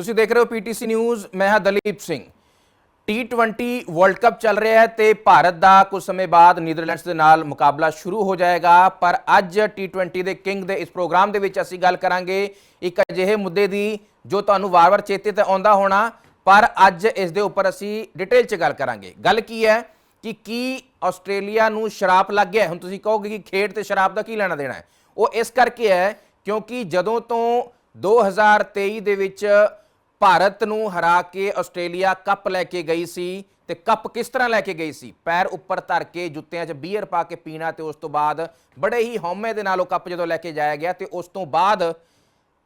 ਤੁਸੀਂ ਦੇਖ ਰਹੇ ਹੋ ਪੀਟੀਸੀ ਨਿਊਜ਼, ਮੈਂ ਹਾਂ Dalip Singh. T20 world cup ਚੱਲ ਰਿਹਾ ਹੈ ਤੇ ਭਾਰਤ ਦਾ ਕੁਝ ਸਮੇਂ ਬਾਅਦ ਨੀਦਰਲੈਂਡਸ ਦੇ ਨਾਲ ਮੁਕਾਬਲਾ ਸ਼ੁਰੂ ਹੋ ਜਾਏਗਾ। ਪਰ ਅੱਜ T20 ਦੇ ਕਿੰਗ ਦੇ ਇਸ ਪ੍ਰੋਗਰਾਮ ਦੇ ਵਿੱਚ ਅਸੀਂ ਗੱਲ ਕਰਾਂਗੇ। ਇੱਕ ਅਜਿਹੇ ਮੁੱਦੇ ਦੀ ਜੋ ਤੁਹਾਨੂੰ ਵਾਰ-ਵਾਰ ਚੇਤੇ ਤੇ ਆਉਂਦਾ ਹੋਣਾ। ਪਰ ਅੱਜ ਇਸ ਦੇ ਉੱਪਰ ਅਸੀਂ ਡਿਟੇਲ 'ਚ ਗੱਲ ਕਰਾਂਗੇ। ਗੱਲ ਕੀ ਹੈ ਕਿ ਕੀ ਆਸਟ੍ਰੇਲੀਆ ਨੂੰ ਸ਼ਰਾਬ ਲੱਗ ਗਿਆ ਹੁਣ ਤੁਸੀਂ ਕਹੋਗੇ ਕਿ ਖੇਡ ਤੇ ਸ਼ਰਾਬ ਦਾ ਕੀ ਲੈਣਾ ਦੇਣਾ ਹੈ? ਉਹ ਇਸ ਕਰਕੇ ਹੈ ਕਿਉਂਕਿ ਜਦੋਂ ਤੋਂ 2023 ਦੇ ਵਿੱਚ ਭਾਰਤ ਨੂੰ ਹਰਾ ਕੇ ਆਸਟ੍ਰੇਲੀਆ ਕੱਪ ਲੈ ਕੇ ਗਈ ਸੀ ਤੇ ਕੱਪ ਕਿਸ ਤਰ੍ਹਾਂ ਲੈ ਕੇ ਗਈ ਸੀ? ਪੈਰ ਉੱਪਰ ਧਰ ਕੇ ਜੁੱਤਿਆਂ 'ਚ ਬੀਅਰ ਪਾ ਕੇ ਪੀਣਾ ਤੇ ਉਸ ਤੋਂ ਬਾਅਦ ਬੜੇ ਹੀ ਹਉਮੈ ਦੇ ਨਾਲ ਉਹ ਕੱਪ ਜਦੋਂ ਲੈ ਕੇ ਜਾਇਆ ਗਿਆ ਤੇ ਉਸ ਤੋਂ ਬਾਅਦ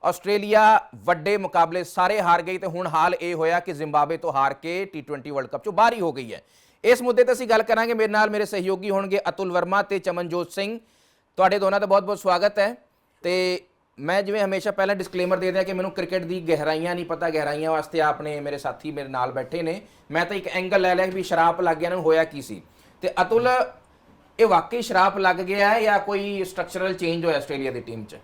ਆਸਟ੍ਰੇਲੀਆ ਵੱਡੇ ਮੁਕਾਬਲੇ ਸਾਰੇ ਹਾਰ ਗਈ ਤੇ ਹੁਣ ਹਾਲ ਇਹ ਹੋਇਆ ਕਿ ਜ਼ਿੰਬਾਬਵੇ ਤੋਂ ਹਾਰ ਕੇ T20 ਵਰਲਡ ਕੱਪ ਚੋਂ ਬਾਹਰ ਹੀ ਹੋ ਗਈ ਹੈ। ਇਸ ਮੁੱਦੇ ਤੇ ਅਸੀਂ ਗੱਲ ਕਰਾਂਗੇ। ਮੇਰੇ ਨਾਲ ਮੇਰੇ ਸਹਿਯੋਗੀ ਹੋਣਗੇ ਅਤੁਲ ਵਰਮਾ ਤੇ ਚਮਨਜੋਤ ਸਿੰਘ। ਤੁਹਾਡੇ ਦੋਨਾਂ ਦਾ ਬਹੁਤ-ਬਹੁਤ ਸਵਾਗਤ ਹੈ ਤੇ ਮੈਂ ਜਿਵੇਂ ਹਮੇਸ਼ਾ ਪਹਿਲਾਂ ਡਿਸਕਲੇਮਰ ਦੇ ਦਿਆਂ ਕਿ ਮੈਨੂੰ ਕ੍ਰਿਕਟ ਦੀ ਗਹਿਰਾਈਆਂ ਨਹੀਂ ਪਤਾ ਗਹਿਰਾਈਆਂ ਵਾਸਤੇ ਆਪਨੇ ਮੇਰੇ ਸਾਥੀ ਮੇਰੇ ਨਾਲ ਬੈਠੇ ਨੇ। ਮੈਂ ਤਾਂ ਇੱਕ ਐਂਗਲ ਲੈ ਲਿਆ ਵੀ ਸ਼ਰਾਪ ਲੱਗ ਗਿਆ ਨੂੰ ਹੋਇਆ ਕੀ ਸੀ? ਤੇ ਅਤੁਲ ਇਹ ਵਾਕਈ ਸ਼ਰਾਪ ਲੱਗ ਗਿਆ ਹੈ ਜਾਂ ਕੋਈ ਸਟਰਕਚਰਲ ਚੇਂਜ ਹੋਇਆ ਆਸਟ੍ਰੇਲੀਆ ਦੀ ਟੀਮ 'ਚ?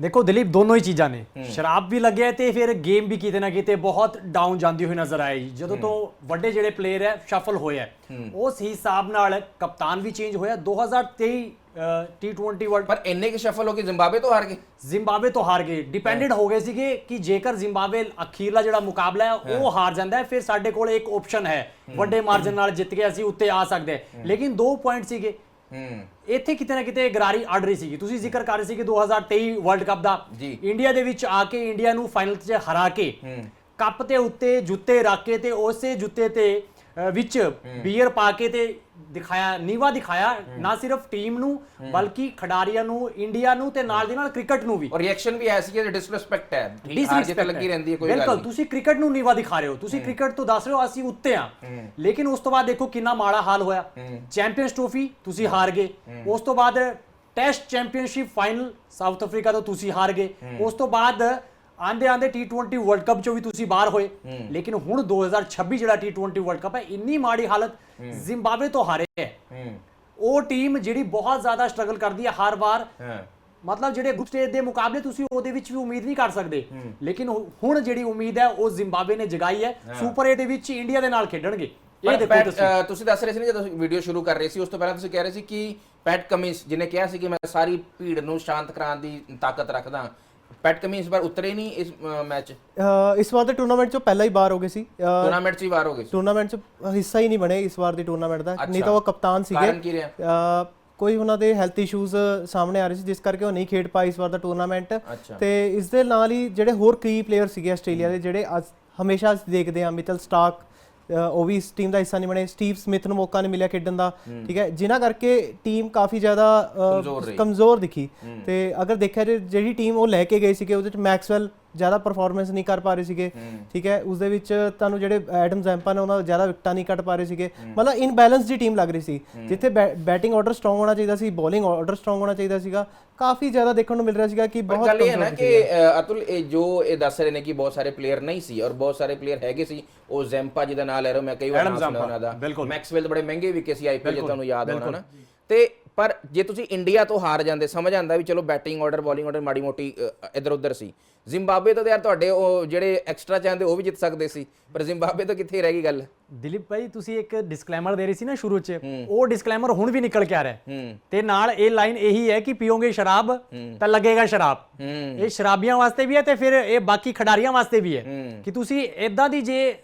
ਦੇਖੋ ਦਿਲੀਪ ਦੋਨੋਂ ਹੀ ਚੀਜ਼ਾਂ ਨੇ। ਸ਼ਰਾਬ ਵੀ ਲੱਗਿਆ ਤੇ ਫਿਰ ਗੇਮ ਵੀ ਕਿਤੇ ਨਾ ਕਿਤੇ ਬਹੁਤ ਡਾਊਨ ਜਾਂਦੀ ਹੋਈ ਨਜ਼ਰ ਆਈ। ਜਦੋਂ ਤੋਂ ਵੱਡੇ ਜਿਹੜੇ ਪਲੇਅਰ ਹੈ ਸ਼ਫਲ ਹੋਇਆ। ਉਸ ਹਿਸਾਬ ਨਾਲ ਕਪਤਾਨ ਵੀ ਚੇਂਜ ਹੋਇਆ। 2023 T20 ਵਰਲਡ ਪਰ ਇੰਨੇ ਕਿ ਸ਼ਫਲ ਹੋ ਕੇ ਜ਼ਿੰਬਾਬਵੇ ਤੋਂ ਹਾਰ ਗਏ। ਜ਼ਿੰਬਾਬਵੇ ਤੋਂ ਹਾਰ ਗਏ। ਡਿਪੈਂਡੈਂਟ ਹੋ। ਗਏ ਸੀਗੇ ਕਿ ਜੇਕਰ ਜ਼ਿੰਬਾਬਵੇ ਅਖੀਰਲਾ ਜਿਹੜਾ ਮੁਕਾਬਲਾ ਹੈ ਉਹ ਹਾਰ ਜਾਂਦਾ ਹੈ ਫਿਰ ਸਾਡੇ ਕੋਲ ਇੱਕ ਆਪਸ਼ਨ ਹੈ। ਵੱਡੇ ਮਾਰਜਨ ਨਾਲ ਜਿੱਤ ਕੇ ਅਸੀਂ ਉੱਤੇ ਆ ਸਕਦੇ ਹਾਂ। ਲੇਕਿਨ ਦੋ ਪੁਆਇੰਟ ਸੀਗੇ। ਹੂੰ। ਇੱਥੇ ਕਿਤੇ ਨਾ ਕਿਤੇ ਗਰਾਰੀ ਅੜ ਰਹੀ ਸੀਗੀ। ਤੁਸੀਂ ਜ਼ਿਕਰ ਕਰ ਰਹੇ ਸੀ ਕਿ 2023 ਵਰਲਡ ਕੱਪ ਦਾ। ਇੰਡੀਆ ਦੇ ਵਿੱਚ ਆ ਕੇ ਇੰਡੀਆ ਨੂੰ ਫਾਈਨਲ 'ਚ ਹਰਾ ਕੇ ਕੱਪ ਤੇ ਉੱਤੇ ਜੁੱਤੇ ਰੱਖ ਕੇ ਤੇ ਉਸੇ ਜੁੱਤੇ ਤੇ ਵਿੱਚ ਬੀਅਰ ਪਾ ਕੇ ਤੇ ਦਿਖਾਇਆ ਨੀਵਾ ਦਿਖਾਇਆ ਨਾ ਸਿਰਫ ਟੀਮ ਨੂੰ ਬਲਕਿ ਖਿਡਾਰੀਆਂ ਨੂੰ ਇੰਡੀਆ ਨੂੰ ਤੇ ਨਾਲ ਦੀ ਨਾਲ ਕ੍ਰਿਕਟ ਨੂੰ ਵੀ। ਔਰ ਰਿਐਕਸ਼ਨ ਵੀ ਐਸੀ ਹੈ ਡਿਸਰੈਸਪੈਕਟ ਹੈ। Disrespect ਲੱਗੀ। ਰਹਿੰਦੀ ਹੈ ਕੋਈ ਬਿਲਕੁਲ ਗੱਲ ਨਹੀਂ। ਤੁਸੀਂ ਕ੍ਰਿਕਟ ਨੂੰ ਨੀਵਾ ਦਿਖਾ ਰਹੇ ਹੋ। ਤੁਸੀਂ ਕ੍ਰਿਕਟ ਤੋਂ ਦੱਸ ਰਹੇ ਹੋ ਅਸੀਂ ਉੱਤੇ ਆ ਲੇਕਿਨ ਉਸ ਤੋਂ ਬਾਅਦ ਦੇਖੋ ਕਿੰਨਾ ਮਾੜਾ ਹਾਲ ਹੋਇਆ। ਚੈਂਪੀਅਨਸ ਟਰੋਫੀ ਤੁਸੀਂ ਹਾਰ ਗਏ। ਉਸ ਤੋਂ ਬਾਅਦ test championship final South Africa ਤੋਂ ਤੁਸੀਂ ਹਾਰ ਗਏ। ਉਸ ਤੋਂ ਬਾਅਦ ਆਂਦੇ ਆਂਦੇ T20 ਵਰਲਡ ਕੱਪ ਚੋਂ ਵੀ ਤੁਸੀਂ ਬਾਹਰ ਹੋਏ। ਲੇਕਿਨ ਹੁਣ 2026 ਜਿਹੜਾ T20 ਵਰਲਡ ਕੱਪ ਹੈ ਇੰਨੀ ਮਾੜੀ ਹਾਲਤ ਜ਼ਿੰਬਾਬਵੇ ਤੋਂ ਹਾਰੇ ਹੈ। ਉਹ ਟੀਮ ਜਿਹੜੀ ਬਹੁਤ ਜ਼ਿਆਦਾ ਸਟਰਗਲ ਕਰਦੀ ਹੈ ਹਰ ਵਾਰ। ਮਤਲਬ ਜਿਹੜੇ ਗਰੁੱਪ ਸਟੇਜ ਦੇ ਮੁਕਾਬਲੇ ਤੁਸੀਂ ਉਹਦੇ ਵਿੱਚ ਵੀ ਉਮੀਦ ਨਹੀਂ ਕਰ ਸਕਦੇ। ਲੇਕਿਨ ਹੁਣ ਜਿਹੜੀ ਉਮੀਦ ਹੈ ਉਹ ਜ਼ਿੰਬਾਬਵੇ ਨੇ ਜਗਾਈ ਹੈ। ਸੁਪਰ 8 ਦੇ ਵਿੱਚ ਇੰਡੀਆ ਦੇ ਨਾਲ ਖੇਡਣਗੇ। ਇਹ ਦੇਖੋ ਤੁਸੀਂ। ਦੱਸ ਰਹੇ ਸੀ ਨਾ ਜਦੋਂ ਵੀਡੀਓ ਸ਼ੁਰੂ ਕਰ ਰਹੇ ਸੀ ਉਸ ਤੋਂ ਪਹਿਲਾਂ ਤੁਸੀਂ ਕਹਿ ਰਹੇ ਸੀ ਕਿ ਪੈਟ ਕਮਿੰਸ ਜਿਹਨੇ ਕਿਹਾ ਸੀ ਕਿ ਮੈਂ ਸਾਰੀ ਭੀੜ ਨੂੰ ਸ਼ਾਂਤ ਕਰਾਉਣ ਦੀ ਤਾਕਤ ਰੱਖਦਾ ਪੈਟ ਕਮਿੰਸ ਇਸ ਵਾਰ ਉਤਰੇ ਨਹੀਂ ਇਸ ਮੈਚ ਅਹ ਇਸ ਵਾਰ ਦੇ ਟੂਰਨਾਮੈਂਟ ਚੋਂ ਪਹਿਲਾਂ ਹੀ ਬਾਹਰ ਹੋ ਗਏ ਸੀ। ਟੂਰਨਾਮੈਂਟ 'ਚ ਹੀ ਵਾਰ ਹੋ ਗਏ ਸੀ। ਟੂਰਨਾਮੈਂਟ ਚ ਹਿੱਸਾ ਹੀ ਨਹੀਂ ਬਣੇ ਇਸ ਵਾਰ ਦੀ ਟੂਰਨਾਮੈਂਟ ਦਾ। ਨਹੀਂ ਤਾਂ ਉਹ ਕਪਤਾਨ ਸੀਗੇ। ਕਾਰਨ ਕੀ ਰਿਹਾ? ਅਹ ਕੋਈ ਉਹਨਾਂ ਦੇ ਹੈਲਥ ਇਸ਼ੂਜ਼ ਸਾਹਮਣੇ ਆ ਰਹੇ ਸੀ ਜਿਸ ਕਰਕੇ ਉਹ ਨਹੀਂ ਖੇਡ ਪਾਏ ਇਸ ਵਾਰ ਦਾ ਟੂਰਨਾਮੈਂਟ ਅੱਛਾ। ਤੇ ਇਸ ਦੇ ਨਾਲ ਹੀ ਜਿਹੜੇ ਹੋਰ ਕੀ ਪਲੇਅਰ ਸੀਗੇ ਆਸਟ੍ਰੇਲੀਆ ਦੇ ਜਿਹੜੇ ਅੱਜ ਹਮੇਸ਼ਾ ਅਸੀਂ ਦੇਖਦੇ ਹਾਂ ਮਿਤਲ ਸਟਾਰਕ ਅਹ ਉਹ ਵੀ ਇਸ ਟੀਮ ਦਾ ਹਿੱਸਾ ਨਹੀਂ ਬਣੇ। ਸਟੀਵ ਸਮਿਥ ਨੂੰ ਮੌਕਾ ਨਹੀਂ ਮਿਲਿਆ ਖੇਡਣ ਦਾ। ਠੀਕ ਹੈ? ਜਿਨ੍ਹਾਂ ਕਰਕੇ ਟੀਮ ਕਾਫੀ ਜ਼ਿਆਦਾ ਕਮਜ਼ੋਰ ਦਿਖੀ। ਤੇ ਅਗਰ ਦੇਖਿਆ ਜੇ ਜਿਹੜੀ ਟੀਮ ਉਹ ਲੈ ਕੇ ਗਏ ਸੀਗੇ ਉਹਦੇ ਵਿੱਚ ਮੈਕਸਵੈਲ ਜ਼ਿਆਦਾ ਪਰਫਾਰਮੈਂਸ ਨਹੀਂ ਕਰ ਪਾ ਰਹੇ ਸੀਗੇ ਠੀਕ ਹੈ? ਉਸ ਦੇ ਵਿੱਚ ਤੁਹਾਨੂੰ ਜਿਹੜੇ ਐਡਮ ਜ਼ੈਂਪਾ ਨੇ ਉਹਨਾਂ ਦਾ ਜ਼ਿਆਦਾ ਵਿਕਟਾਂ ਨਹੀਂ ਕੱਟ ਪਾ ਰਹੇ ਸੀਗੇ। ਮਤਲਬ ਇਨਬੈਲੈਂਸ ਦੀ ਟੀਮ ਲੱਗ ਰਹੀ ਸੀ। ਜਿੱਥੇ ਬੈਟਿੰਗ ਆਰਡਰ ਸਟਰੋਂਗ ਹੋਣਾ ਚਾਹੀਦਾ ਸੀ ਬੋਲਿੰਗ ਆਰਡਰ ਸਟਰੋਂਗ ਹੋਣਾ ਚਾਹੀਦਾ ਸੀਗਾ। ਕਾਫੀ ਜ਼ਿਆਦਾ ਦੇਖਣ ਨੂੰ ਮਿਲ ਰਿਹਾ ਸੀਗਾ ਕਿ ਬਹੁਤ ਗੱਲ ਇਹ ਹੈ ਨਾ ਕਿ ਅਤੁਲ ਇਹ ਜੋ ਇਹ ਦੱਸ ਰਹੇ ਨੇ ਕਿ ਬਹੁਤ ਸਾਰੇ ਪਲੇਅਰ ਨਹੀਂ ਸੀ ਔਰ ਬਹੁਤ ਸਾਰੇ ਪਲੇਅਰ ਹੈਗੇ ਸੀ ਉਹ ਜ਼ੈਂਪਾ ਜਿਹਦਾ ਨਾਮ ਲੈ ਰਹੇ ਮੈਂ ਕਈ ਵਾਰ ਨਾਮ ਸੁਣਿਆ ਉਹਨਾਂ ਦਾ। ਮੈਕਸਵੈਲ ਬੜੇ ਮਹਿੰਗੇ ਵਿਕੇ ਸੀ ਆਈਪੀਐਲ ਜੇ ਤੁਹਾਨੂੰ ਯਾਦ ਹੋਣਾ ਨਾ। ਤੇ ਪਰ ਜੇ ਤੁਸੀਂ ਇੰਡੀਆ ਤੋਂ ਹਾਰ ਜਾਂਦੇ ਸਮਝ ਆਂਦਾ ਵੀ ਚਲੋ ਬੈਟਿੰਗ ਆਰਡਰ ਬੋਲਿੰਗ ਆਰਡਰ ਮਾੜੀ ਮੋਟੀ ਇਧਰ ਉਧਰ ਸੀ। ਜ਼ਿੰਬਾਬਵੇ ਤੋਂ ਯਾਰ ਤੁਹਾਡੇ ਉਹ ਜਿਹੜੇ ਐਕਸਟਰਾ ਚਾਹੁੰਦੇ ਉਹ ਵੀ ਜਿੱਤ ਸਕਦੇ ਸੀ ਪਰ ਜ਼ਿੰਬਾਬਵੇ ਤੋਂ ਕਿੱਥੇ ਰਹਿ ਗਈ ਗੱਲ? ਦਿਲੀਪ ਭਾਈ ਤੁਸੀਂ ਇੱਕ ਡਿਸਕਲੇਮਰ ਦੇ ਰਹੇ ਸੀ ਨਾ ਸ਼ੁਰੂ 'ਚ ਉਹ ਡਿਸਕਲੇਮਰ ਹੁਣ ਵੀ ਨਿਕਲ ਕੇ ਆ ਰਿਹਾ ਤੇ ਨਾਲ ਇਹ ਲਾਈਨ ਇਹੀ ਹੈ ਕਿ ਪੀਓਗੇ ਸ਼ਰਾਬ ਤਾਂ ਲੱਗੇਗਾ ਸ਼ਰਾਬ। ਇਹ ਸ਼ਰਾਬੀਆਂ ਵਾਸਤੇ ਵੀ ਹੈ ਤੇ ਫਿਰ ਇਹ ਬਾਕੀ ਖਿਡਾਰੀਆਂ ਵਾਸਤੇ ਵੀ ਹੈ। ਕਿ ਤੁਸੀਂ ਇਦਾਂ ਦੀ ਜੇ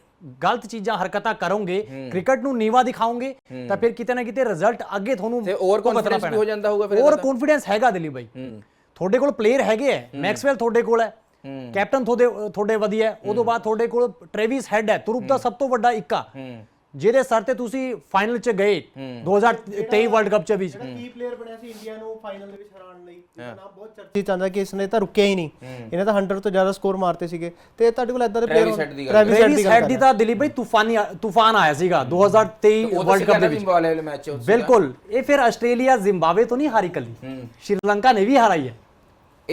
ਗਲਤ ਚੀਜ਼ਾਂ ਹਰਕਤਾਂ ਕਰੋਗੇ ਕ੍ਰਿਕਟ ਨੂੰ ਨੀਵਾ ਦਿਖਾਓਗੇ ਤਾਂ ਫਿਰ ਕਿਤੇ ਨਾ ਕਿਤੇ ਰਿਜ਼ਲਟ ਅੱਗੇ ਤੁਹਾਨੂੰ ਤੇ ਭੁਗਤਣਾ confidence ਵੀ। ਹੋ ਜਾਂਦਾ ਹੋਊਗਾ ਫਿਰ over confidence ਹੈਗਾ ਦਿਲੀਪ ਭਾਈ। ਤੁਹਾਡੇ ਕੋਲ ਪਲੇਅਰ ਹੈਗੇ ਹੈ। ਮੈਕਸਵੈਲ ਤੁਹਾਡੇ ਕੋਲ ਹੈ। ਕੈਪਟਨ ਤੁਹਾਡੇ ਤੁਹਾਡੇ ਵਧੀਆ ਹੈ। ਉਦੋਂ ਬਾਅਦ ਤੁਹਾਡੇ ਕੋਲ ਟ੍ਰੇਵਿਸ ਹੈਡ ਹੈ ਤੁਰਪ ਦਾ ਸਭ ਤੋਂ ਵੱਡਾ ਇੱਕਾ। ਜਿਹਦੇ ਸਰ ਤੇ ਤੁਸੀਂ ਫਾਈਨਲ 'ਚ ਗਏ 2023 ਵਰਲਡ ਕੱਪ 'ਚ ਵੀ। ਕੀ ਪਲੇਅਰ ਬਣਿਆ ਸੀ ਇੰਡੀਆ ਨੂੰ ਫਾਈਨਲ ਦੇ ਵਿੱਚ ਹਰਾਉਣ ਲਈ? ਇਹਦਾ ਨਾਮ ਬਹੁਤ ਚਰਚਿਤ ਆਂਦਾ ਕਿ ਇਸਨੇ ਤਾਂ ਰੁਕਿਆ ਹੀ ਨਹੀਂ। ਇਹਨੇ ਤਾਂ 100 ਤੋਂ ਜ਼ਿਆਦਾ ਸਕੋਰ ਮਾਰਤੇ ਸੀਗੇ। ਤੇ ਤੁਹਾਡੇ ਕੋਲ ਇਦਾਂ ਦੇ ਪਲੇਅਰ ਟ੍ਰੇਵਿਸ ਹੈਡ ਦੀ ਤਾਂ ਦਿਲੀਪ ਭਾਈ ਤੂਫਾਨੀ ਤੂਫਾਨ ਆਇਆ ਸੀਗਾ 2023 ਉਹ ਵਰਲਡ ਕੱਪ ਦੇ ਵਿੱਚ। ਬਿਲਕੁਲ। ਇਹ ਫਿਰ ਆਸਟ੍ਰੇਲੀਆ ਜ਼ਿੰਬਾਬਵੇ ਤੋਂ ਨਹੀਂ ਹਾਰੀ ਕੱਲੀ। ਸ਼੍ਰੀਲੰਕਾ ਨੇ ਵੀ ਹਾਰਾਈ ਹੈ।